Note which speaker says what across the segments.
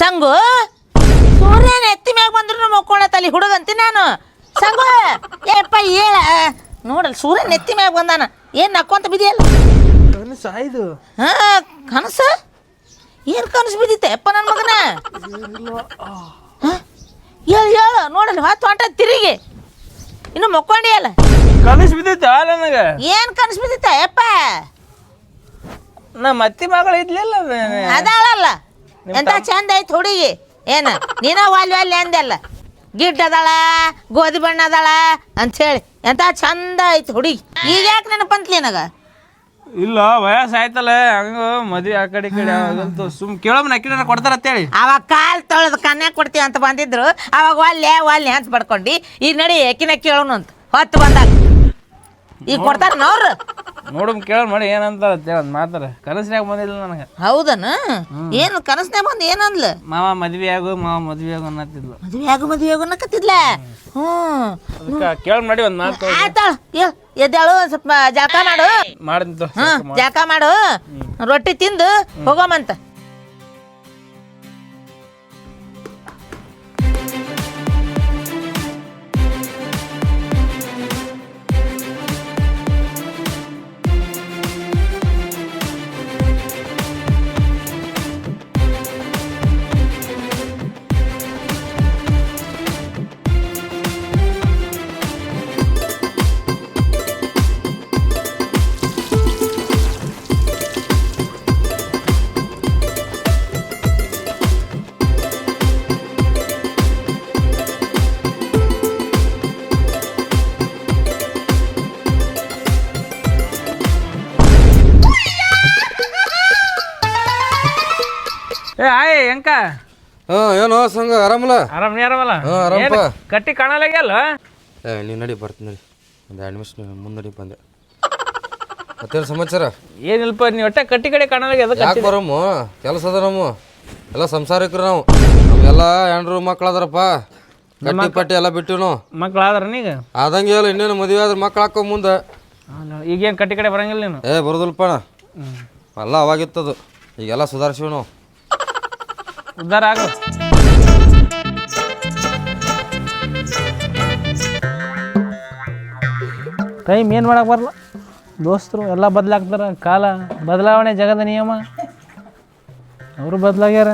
Speaker 1: ಸಂಗು? ಸೂರ್ಯನ ಎತ್ತಿ ಮ್ಯಾಗ ಬಂದ್ರು ಮಕ್ಕೊಳತ್ತಲ್ಲಿ ಹುಡುಗಂತಿ ನಾನು. ಸಂಗು ಏಪ್ಪ ಹೇಳ ನೋಡಲ್ ಸೂರ್ಯನ ಎತ್ತಿ ಮ್ಯಾಗ ಬಂದಾನ. ಏನ್ ನಕ್ಕೊಂತ ಬಿದಿಯಲ್ಲ
Speaker 2: ಕನಸು ಆಯ್ದು.
Speaker 1: ಹಾ ಕನಸ? ಏನ್ ಕನಸು ಬಿದ್ದಿತ್ತೆ ಅಪ್ಪ ನನ್ನ ಮಗನ? ಹ? ಹೇಳು ಹೇಳು ನೋಡಲ್ ಹೊತ್ತು ಹೊಂಟ ತಿರುಗಿ. ಇನ್ನು ಮಕ್ಕೊಂಡಿಯಲ್ಲ?
Speaker 2: ಕನಸು ಬಿದ್ದಿತ್ತ ನನಗೆ?
Speaker 1: ಏನ್ ಕನಸು ಬಿದ್ದಿತ್ತ ಅಪ್ಪ?
Speaker 2: ನಮ್ಮ ಅತ್ತಿ ಮಗಳು ಇದ್ಲಿಲ್ಲ
Speaker 1: ಅದಾಳಲ್ಲ. ಎಂತ ಚಂದ ಐತ್ ಹುಡುಗಿ? ಏನ? ನೀನ ವಾಲ್ ವಾಲ್ ಅಂದೆಲ್ಲ. ಗಿಡ್ ಅದಾಳ ಗೋಧಿ ಬಣ್ಣ ಅದಾಳ ಅಂತ ಹೇಳಿ ಎಂತ ಚಂದ ಐತ್ ಹುಡುಗಿ? ಈಗ ಯಾಕೆ ನೆನಪಂತ ನಿನಗ?
Speaker 2: ಇಲ್ಲ ವಯಸ್ಸು ಆಯ್ತಲ್ಲ ಹಂಗ ಮದ್ವೆ ಆ ಕಡೆ ಈ ಕಡೆ ಆಗಂತ ಸುಮ್ ಕೇಳಮ್ಮ ನಕ್ಕಿನ ಕೊಡ್ತಾರ ಅಂತೇಳಿ
Speaker 1: ಅವಾಗ ಕಾಲ್ ತೊಳೆದು ಕನ್ಯಾ ಕೊಡ್ತೀವಿ ಅಂತ ಬಂದಿದ್ರು. ಅವಾಗ ಒಲ್ಲೆ ಒಲ್ಲೆ ಅಂತ ಪಡ್ಕೊಂಡು ಈಗ ನಡಿ ಎಕಿನ ಕೇಳೋನು ಅಂತ ಹೊತ್ತು ಬಂದಾಗ. ಈಗ ಕೊಡ್ತಾರ ಅವ್ರು
Speaker 2: ನೋಡಮ್ ಕೇಳ ಮಾಡಿ ಏನಂತಾರ ಒಂದು ಮಾತಾರ. ಕನಸ್ನ್ಯಾಗ ಬಂದಿಲ್ಲ ನನಗೆ.
Speaker 1: ಹೌದನ? ಏನು ಕನಸ್ನೇ ಬಂದ್ ಏನಂದ್ಲ?
Speaker 2: ಮಾವ ಮದ್ವೆ ಆಗು ಮಾವ ಮದ್ವೆ ಆಗು ಅನ್ನತ್ತಿದ್ಲು.
Speaker 1: ಮದ್ವಿ ಆಗು ಮದುವೆ ಆಗು ಅನ್ನಕತ್ತಿದ್ಲ?
Speaker 2: ಅದಕ್ಕೆ ಕೇಳ ಮಾಡಿ ಒಂದು ಮಾತು
Speaker 1: ಆಯ್ತಾಳ ಎದ್ದಾಳು ಒಂದ್ ಸ್ವಲ್ಪ ಜಳಕ ಮಾಡು.
Speaker 2: ಮಾಡಿದ್ದು
Speaker 1: ಹಾ ಜಳಕ ಮಾಡು. ರೊಟ್ಟಿ ತಿಂದು ಹೋಗೋಮಂತ
Speaker 2: ಏ ಆಯ್ ಹೆಂಕ
Speaker 3: ಹಾ ಏನೋ ಸಂಘ ಆರಾಮಲ್ಲ?
Speaker 2: ಆರಾಮ್ ನೀ ಆರಾಮಲ್ಲ?
Speaker 3: ಹಾ, ಆರಾಮಪ್ಪ.
Speaker 2: ಏನ್ ಕಟ್ಟಿ ಕಾಣಲಾಗ್ಯಲ್ಲ?
Speaker 3: ಏ ನೀ ನಡಿ ಬರ್ತೀನಿ ನಡಿ. ಒಂದು ಎರಡು ನಿಮಿಷ ಮುಂದೆ ನಡಿ ಬಂದೆ. ಮತ್ತೇನು ಸಮಾಚಾರ?
Speaker 2: ಏನಿಲ್ಲಪ್ಪ ನೀ ಹೊಟ್ಟೆ ಕಟ್ಟಿ ಕಡೆ ಕಾಣಲಾಗ್ಯ ಅದಕ್ಕೆ
Speaker 3: ಯಾಕೆ ಬರಮ್ಮ ಕೆಲಸ ಅದ ನಮ್ಮ. ಎಲ್ಲ ಸಂಸಾರಿಕರು ನಾವು. ನಮ್ಗೆಲ್ಲ ಹೆಣ್ರು ಮಕ್ಳು ಅದಾರಪ್ಪ ಗಟ್ಟಿ ಪಟ್ಟಿ ಎಲ್ಲ ಬಿಟ್ಟಿವಿ ನಾವು
Speaker 2: ಮಕ್ಳು ಆದ್ರ ನೀಗ
Speaker 3: ಆದಂಗೆ ಹೇಳು ಇನ್ನೇನು ಮದುವೆ ಆದ್ರೆ ಮಕ್ಳು ಹಾಕೋ ಮುಂದೆ.
Speaker 2: ಈಗೇನು ಕಟ್ಟಿ ಕಡೆ ಬರಂಗಿಲ್ಲ ನೀನು?
Speaker 3: ಏ ಬರೋದಿಲ್ಲಪ್ಪ ಎಲ್ಲ ಅವಾಗಿತ್ತದು. ಈಗೆಲ್ಲ ಸುಧಾರಿಸಿವಿ ನಾವು
Speaker 2: ಉದ್ಧಾರ ಆಗು. ಟೈಮ್ ಏನು ಮಾಡಕ್ಕೆ ಬರಲ್ಲ ದೋಸ್ತರು ಎಲ್ಲ ಬದಲಾಗ್ತಾರ, ಕಾಲ ಬದಲಾವಣೆ ಜಗದ ನಿಯಮ. ಅವರು ಬದಲಾಗ್ಯಾರ.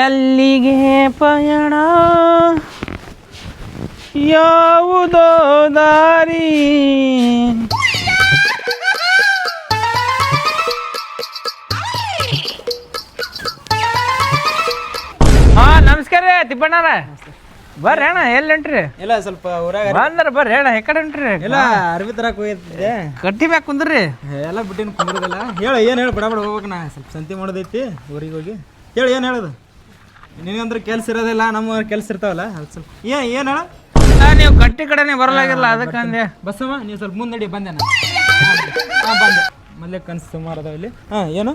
Speaker 2: ಎಲ್ಲಿಗೆ ಪಯಣ? ಯಾವುದೋ ದಾರಿ. ನಮಸ್ಕಾರ ರೀ ತಿಪ್ಪಣ್ಣಾರ ಬರ್ರಿ ಅಣ್ಣ ಎಲ್ಲಿ ಹೊಂಟ್ರಿ?
Speaker 4: ಇಲ್ಲ ಸ್ವಲ್ಪ ಊರಾಗ
Speaker 2: ಬಂದ್ರ ಬರ್ರಿ ಅಣ್ಣ ಹೆಕಡೆ ಹೊಂಟ್ರಿ?
Speaker 4: ಇಲ್ಲ ಅರ್ಬಿ ತರಕ್ ಹೋಗಿದ್ದೆ.
Speaker 2: ಕಟ್ಟಿ ಮ್ಯಾಗ ಕುಂದ್ರಿ.
Speaker 4: ಎಲ್ಲ ಬಿಟ್ಟಿನ ಕುಂದ್ರದಲ್ಲ. ಹೇಳು ಏನು ಹೇಳಿ ಬಡ ಬಡ ಹೋಗ್ಬೇಕು ನಾ. ಸ್ವಲ್ಪ ಸಂತಿ ಮಾಡೋದೈತಿ ಊರಿಗೆ ಹೋಗಿ. ಹೇಳು ಏನು ಹೇಳೋದು? ನಿನಗಂದ್ರೆ ಕೆಲ್ಸ ಇರೋದಿಲ್ಲ ನಮ್ಮ ಕೆಲ್ಸ ಇರ್ತಾವಲ್ಲ ಅದು ಸ್ವಲ್ಪ ಏನು ಏನು ಹೇಳ?
Speaker 2: ನೀವು ಕಟ್ಟಿ ಕಡೆನೇ ಬರಲಾಗಿಲ್ಲ ಅದಕ್ಕೆ ಅಂದೆ.
Speaker 4: ಬಸ್ಸಮ್ಮ ನೀವು ಸ್ವಲ್ಪ ಮುಂದಡಿ ಬಂದೆ ನಾನು. ಹಾಂ ಬಂದೆ. ಮೊದಲೇ ಕನ್ಸು ಸುಮಾರು ಅದಾವ ಇಲ್ಲಿ. ಹಾಂ ಏನು?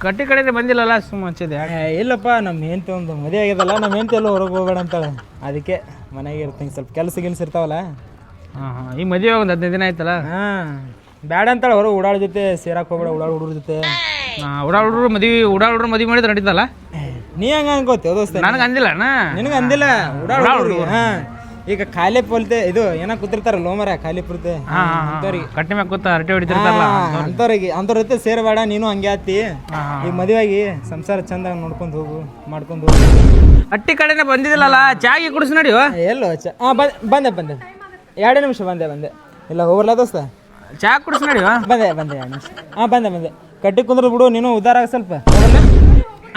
Speaker 2: ಕಟ್ಟಿ ಕಡೆ ಬಂದಿಲ್ಲಲ್ಲ? ಸುಮ್ಮ ಹಚ್ಚಿದೆ
Speaker 4: ಏ, ಇಲ್ಲಪ್ಪ ನಮ್ಮ ಹೆಂಡತಿ ಒಂದು ಮದುವೆ ಆಗ್ಯದಲ್ಲ ನಮ್ಮ ಹೆಂಡತಿ ಎಲ್ಲ ಹೊರಗೆ ಹೋಗಬೇಡ ಅಂತಾಳೆ. ಅದಕ್ಕೆ ಮನೆಗೆ ಇರ್ತೀನಿ ಸ್ವಲ್ಪ ಕೆಲಸ ಗಿಲ್ಸ ಇರ್ತಾವಲ್ಲ?
Speaker 2: ಹಾಂ ಹಾಂ. ಈ ಮದುವೆ ಒಂದು ಹದಿನೈದು ದಿನ ಆಯ್ತಲ್ಲ?
Speaker 4: ಹಾಂ. ಬ್ಯಾಡ ಅಂತಾಳೆ ಹೊರಗೆ ಓಡಾಡ ಜೊತೆ ಸೇರಕ್ಕೆ ಹೋಗ್ಬೇಡ ಓಡಾಡ ಹುಡುಗ್ರ ಜೊತೆ.
Speaker 2: ಉಡಾ ಹುಡ್ರು ಮದುವೆ ಉಡಾ ಹುಡ್ರು ಮದುವೆ ಮಾಡಿದ್ರೆ ನಡೀತಲ್ಲ
Speaker 4: ನೀ ಹಂಗ ಅನ್ಕೋತೀವ ದೋಸ್ತ?
Speaker 2: ನನಗೆ ಅಂದಿಲ್ಲ ಅಣ್ಣ
Speaker 4: ನಿನಗೆ ಅಂದಿಲ್ಲ ಹುಡುಗ್ರಿಗೆ, ಹಾ. ಈಗ ಖಾಲಿ ಪೋಲ್ತೆ ಇದು ಏನ ಕೂತಿರ್ತಾರ ಲೋಮರ ಖಾಲಿ ಪುರ್ತೆ
Speaker 2: ಹಾಂ ಕಟ್ಟಿ ಮ್ಯಾಗ ಕೂತ ಹರಟೆ ಹೊಡಿತಿರ್ತಾರಲ್ಲ
Speaker 4: ಅಂತವ್ರಿಗೆ ಅಂತವ್ರ ಜೊತೆ ಸೇರಬೇಡ ನೀನು ಹಂಗೆ ಆತಿ. ಈಗ ಮದುವೆಯಾಗಿ ಸಂಸಾರ ಚಂದ ನೋಡ್ಕೊಂಡು ಹೋಗು ಮಾಡ್ಕೊಂಡು ಹೋಗು.
Speaker 2: ಅಟ್ಟಿ ಕಡೆನೆ ಬಂದಿದ್ದಿಲ್ಲಲ್ಲ? ಚಾಗಿ ಕುಡಿಸ್ ನಡಿ
Speaker 4: ಎಲ್ಲೋ ಚ ಹಾಂ ಬಂದೆ ಬಂದೆ ಬಂದೆ. ಎರಡೇ ನಿಮಿಷ ಬಂದೆ ಬಂದೆ. ಇಲ್ಲ ಹೋಗಲ್ಲ ದೋಸ್ತ?
Speaker 2: ಚಾ ಕುಡಿಸ್ ನೋಡಿ
Speaker 4: ಬಂದೆ ಬಂದೆ ಎರಡು ನಿಮಿಷ. ಹಾಂ ಬಂದೆ ಬಂದೆ. ಕಟ್ಟಿ ಕುಂದ್ರ ಬಿಡು ನೀನು ಉದ್ದಾರ ಆಗ ಸ್ವಲ್ಪ.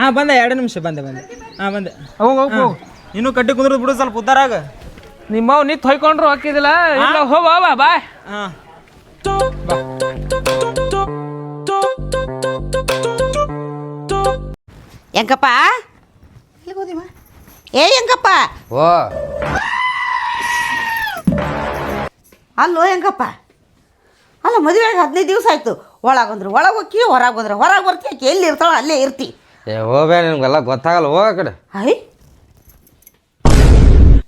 Speaker 4: ಹಾಂ ಬಂದೆ ಎರಡು ನಿಮಿಷ ಬಂದೆ ಬಂದೆ. ಹಾಂ ಬಂದೆ.
Speaker 2: ಹೋಗು ಹೋಗು ಹೋಗ್.
Speaker 4: ನೀನು ಕಟ್ಟಿ ಕುಂದ್ರ ಬಿಡು ಸ್ವಲ್ಪ ಉದ್ದಾರ ಆಗ.
Speaker 2: ನಿಮ್ಮವ್ ನೀ ತೊಯ್ಕೊಂಡ್ರು ಹಾಕಿದಿಲ್ಲ. ಇಲ್ಲ ಹೋಗ ಬಾ ಬಾಯ್.
Speaker 1: ಹೆಂಗಪ್ಪ ಏ ಹೆಂಗಪ್ಪ
Speaker 3: ಓ.
Speaker 1: ಅಲ್ಲೋ ಹೆಂಗಪ್ಪ ಅಲ್ಲ ಮದುವೆಗೆ ಹದಿನೈದು ದಿವಸ ಆಯ್ತು. ಒಳಗೊಂದ್ರೆ ಒಳಗೆ ಹೋಗಿ ಹೊರಗೆ ಬಂದ್ರೆ. ಹೊರಗೆ ಬರ್ತಿ ಆಕೆ ಎಲ್ಲಿ ಇರ್ತಾಳೋ ಅಲ್ಲೇ ಇರ್ತಿ.
Speaker 3: ಏ ಹೋಗ್ಬೇ ನಿಮ್ಗೆಲ್ಲ ಗೊತ್ತಾಗಲ್ಲ ಹೋಗ ಕಡೆ.
Speaker 1: ಅಯ್ಯ.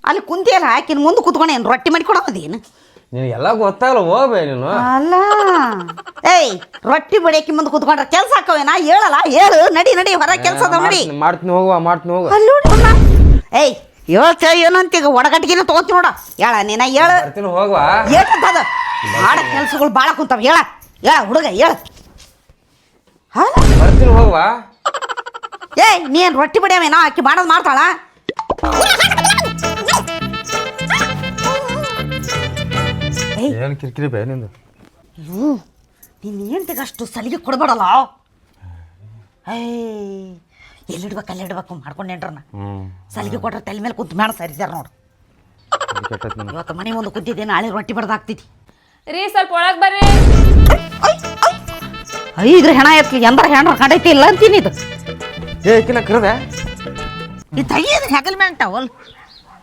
Speaker 1: ಅಲ್ಲಿ ಕುಂತಿಯಲ್ಲ ಆಕಿನ ಮುಂದೆ ಕುತ್ಕೊಂಡು ಏನು ರೊಟ್ಟಿ ಮಾಡಿ ಕೊಡೋದೇನು
Speaker 3: ಎಲ್ಲ ಗೊತ್ತಾಗಲ್ಲ ಹೋಗ್ಬೇ ನೀನು.
Speaker 5: ಅಲ್ಲ. ಏಯ್ ರೊಟ್ಟಿ ಬಡಿಯಕ್ಕೆ ಮುಂದೆ ಕುತ್ಕೊಂಡ್ರೆ ಕೆಲಸ ಹಾಕವೇನಾ? ಹೇಳಲ್ಲ ಹೇಳು ನಡಿ ನಡಿ ಹೊರ ಕೆಲಸ ಅದಾವ ನಡಿ.
Speaker 3: ಮಾಡ್ತೀನಿ- ಹೋಗುವ ಮಾಡ್ತೀನಿ ಹೋಗು
Speaker 5: ಅಲ್ಲಿ ನೋಡಿ ಅವ್ನ. ಏಯ್ ಹೇಳ್ತ ಏನಂತ ಈಗ ಒಡಗಟ್ಟಿಗೆನ ತಗೋತಿ ನೋಡ. ಹೇಳ ನೀನ ಹೇಳು.
Speaker 3: ಬರ್ತೀನಿ ಹೋಗುವ.
Speaker 5: ಏನಂತದ ಮಾಡ ಕೆಲಸಗಳು ಭಾಳ ಕುಂತಾವ. ಹೇಳ ಹೇಳ ಹುಡುಗ ಹೇಳ. ಹಾ?
Speaker 3: ಬರ್ತೀನಿ ಹೋಗುವ.
Speaker 5: ಏಯ್ ನೀನು ರೊಟ್ಟಿ ಬಡಿಯವೇನಾ ಆಕಿ ಮಾಡೋದು ಮಾಡ್ತಾಳ?
Speaker 3: ಏನು ಕಿರಿಕಿರಿ ಬೇ ನಿಂದು?
Speaker 5: ಇವು ನಿನ್ನ ಹೆಂಡ್ತಿಗೆ ಅಷ್ಟು ಸಲಿಗೆ ಕೊಡಬೇಡಲ್ಲ? ಅಯ್ಯ ಎಲ್ಲಿಡ್ಬೇಕು ಅಲ್ಲಿ ಇಡ್ಬೇಕು
Speaker 3: ಮಾಡ್ಕೊಂಡು
Speaker 5: ಸಲಿಗೆ ಕೊಟ್ರೆ ತಲೆ ಮೇಲೆ ಕುಂತು ಮೇಡ ಸರಿಸ್ಯಾರ ನೋಡು. ಇವತ್ತು ಮನೆ ಮುಂದೆ ಕುಂತಿದ್ದೆ ನಾಳೆ ರೊಟ್ಟಿ ಬಡ್ದು ಹಾಕ್ತಿದ್ದಿ
Speaker 6: ರೀ ಸ್ವಲ್ಪ ಒಳಗೆ ಬರ್ರಿ.
Speaker 5: ಐದ್ರ ಹೆಣ ಎತ್ಲಿ ಎಂದ್ರ ಹೆಣ ಕಂಡೈತಿ ಇಲ್ಲ ಅಂತೀನಿ ಇದು.
Speaker 3: ಏ ಕರೆದೆ?
Speaker 1: ಈ ತೆಗಿಯೋದು ಹೆಗಲ್ ಮೆಂಟವಲ್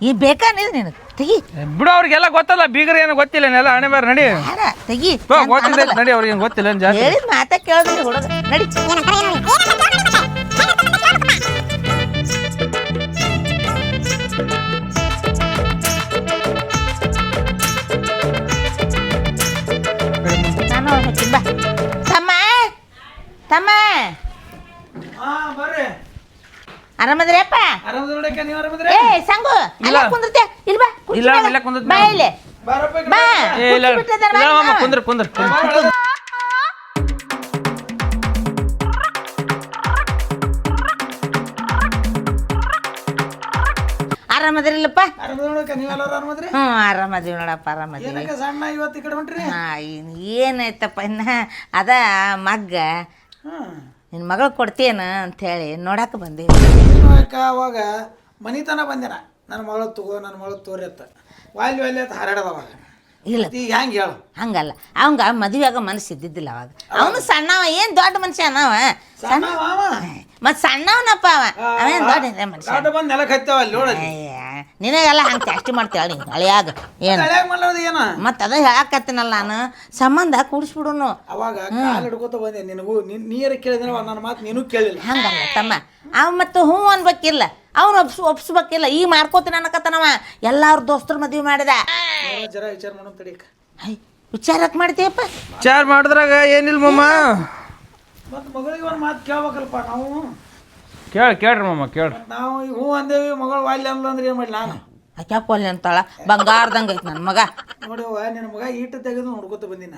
Speaker 1: ಈ ಬೇಕಾ ನಿನಗೆ? ತೆಗಿ.
Speaker 2: ಬಿಡು ಅವ್ರಿಗೆಲ್ಲ ಗೊತ್ತಲ್ಲ ಬೀಗರ್ ಏನು ಗೊತ್ತಿಲ್ಲ ಎಲ್ಲ ಹಣೆ ಬೇರೆ ನಡಿ.
Speaker 1: ಯಾರ? ತೆಗಿ.
Speaker 2: ಗೊತ್ತಿದೆ ನಡಿ ಅವ್ರಿಗೆ ಏನು ಗೊತ್ತಿಲ್ಲ ಏನ್ ಜಾಸ್ತಿ.
Speaker 1: ಹೇಳಿದ ಮಾತ ಕೇಳಿದ್ರಿ ಹುಡುಗ. ನಡಿ. ನಾನು ಹೋಗ್ತೀನಿ ಬಾ. ತಮ್ಮ. ತಮ್ಮ.
Speaker 2: ಬರ್ರಿ.
Speaker 1: ಆರಾಮದ್ರಪ್ಪ
Speaker 2: ಆರಾಮದ ನೋಡಕ್ಕೆ ನೀವು ಆರಾಮದ್ರಿ?
Speaker 1: ಏ ಸಂಗು ಅಲ್ಲ ಕುಂದ್ರತೆ ಇಲ್ಲಿ. ಬಾ ಕುರ್ಚಿ
Speaker 2: ಇಲ್ಲ,
Speaker 1: ಮ್ಯಾಗ.
Speaker 2: ಇಲ್ಲ
Speaker 1: ಬಾ ಬಾ
Speaker 2: ಮಾಮ. ಕುಂದ್ರ ಕುಂದ್ರ. ಕುಂದ್ರ.
Speaker 1: ಆರಾಮದಿರಲ್ಲಪ್ಪ? ಹ್ಞೂ ಆರಾಮದೀವಿ ನೋಡಪ್ಪ ಆರಾಮದೀವಿ.
Speaker 7: ಏನಕ್ಕ ಸಣ್ಣ ಇವತ್ತು ಈ ಕಡೆ ಹೊಂಟ್ರಿ?
Speaker 1: ಹಾ ಏನಾಯ್ತಪ್ಪ ಇನ್ನ? ಅದ ಮಗ್ಗ. ನಿನ್ನ ಮಗಳು ಅಂತ ಹೇಳಿ ನೋಡಕ್ಕೆ ಬಂದೀವಿ
Speaker 7: ಅವಾಗ ಮನಿತನ ಬಂದಿನ? ನನ್ನ ಮಗಳು ತಗೋ ನನ್ನ ಮಗಳು ತೋರಿ ಅತ್ತ ವಾಲ್ಯ ವಾಲ್ಯ ಅಂತ ಹಾರಾಡದ ಅವಾಗ.
Speaker 1: ಇಲ್ಲ.
Speaker 7: ಈಗ ಹೆಂಗೆ ಹೇಳು?
Speaker 1: ಹಂಗಲ್ಲ. ಅವಂಗ ಮದುವೆಯಾಗ ಮನಸ್ಸು ಇದ್ದಿದ್ದಿಲ್ಲ ಅವಾಗ. ಅವನು ಸಣ್ಣವ ಏನು ದೊಡ್ಡ ಮನುಷ್ಯ ಅನ್ನವ
Speaker 7: ಸಣ್ಣ
Speaker 1: ಮತ್ತು ಸಣ್ಣವನಪ್ಪ ಅವ. ಅವೇನು ದೊಡ್ಡ ಮನುಷ್ಯ?
Speaker 7: ಕಾಟ ಬಂದು ನೆಲಕ್ಕೆ ಹತ್ತವ ಅಲ್ಲಿ
Speaker 1: ನೋಡಲಿ ನಿನಗೆಲ್ಲ ಹಂಗೆ ಜಾಸ್ತಿ ಮಾಡ್ತೇಳ ನೀನು ಹಳೆಯಾಗ? ಏನು?
Speaker 7: ಮಾಡ್ಲಾರ್ದು ಏನ?
Speaker 1: ಮತ್ತು ಅದ ಹೇಳಕತ್ತೀನಲ್ಲ ನಾನು. ಸಂಬಂಧ ಕೂಡಿಸ್ಬಿಡುನು.
Speaker 7: ಅವಾಗ ಕಾಲು ಹಿಡ್ಕೋತ ಬಂದೆ. ನಿನಗೂ ನೀರ ಕೇಳಿದ್ರೆ ನನ್ನ ಮಾತು ನೀನು ಕೇಳಿಲ್ಲ.
Speaker 1: ಹಂಗಲ್ಲ ತಮ್ಮ. ಅವ ಮತ್ತು ಹ್ಞೂ ಅನ್ಬೇಕಿಲ್ಲ. ಅವ್ನು ಒಪ್ಸ್ ಒಪ್ಸ್ಬೇಕಿಲ್ಲ ಈಗ ಮಾಡ್ಕೋತೀನಿ ಅನ್ನಕತ್ತನವ. ಎಲ್ಲಾರು ದೋಸ್ತರ ಮದ್ವೆ ಮಾಡಿದ.
Speaker 7: ಜರ ವಿಚಾರ ಮಾಡೋಣ ತಡಿಯಕ್ಕ
Speaker 1: ಐ, ವಿಚಾರಕ್ಕೆ ಮಾಡ್ತೀಯಪ್ಪ?
Speaker 2: ವಿಚಾರ ಮಾಡಿದ್ರಾಗ ಏನಿಲ್ಲ ಮಮ್ಮ
Speaker 7: ಮತ್ತು ಮಗಳಿಗೆ ಒಂದು ಮಾತು ಕೇಳ್ಬೇಕಲ್ಪ ನಾವು.
Speaker 2: ಕೇಳಿ ಕೇಳ್ರಿ ಮಮ್ಮ ಕೇಳ್ರಿ.
Speaker 7: ನಾವು ಈಗ ಹ್ಞೂ ಅಂದೇವಿ ಮಗಳು ವಾಲ್ಯ ಅಂದ್ರೆ ಏನು ಮಾಡಲಿ ನಾನು?
Speaker 1: ಅಕ್ಯಾಕೊಲ್ಲಿ ಅಂತಾಳ. ಬಂಗಾರದಂಗೆ ಐತಿ ನನ್ನ ಮಗ.
Speaker 7: ನೋಡಿವ ನಿನ್ನ ಮಗ ಈಟ ತೆಗೆದು ನೋಡ್ಕೊತ ಬಂದಿನ.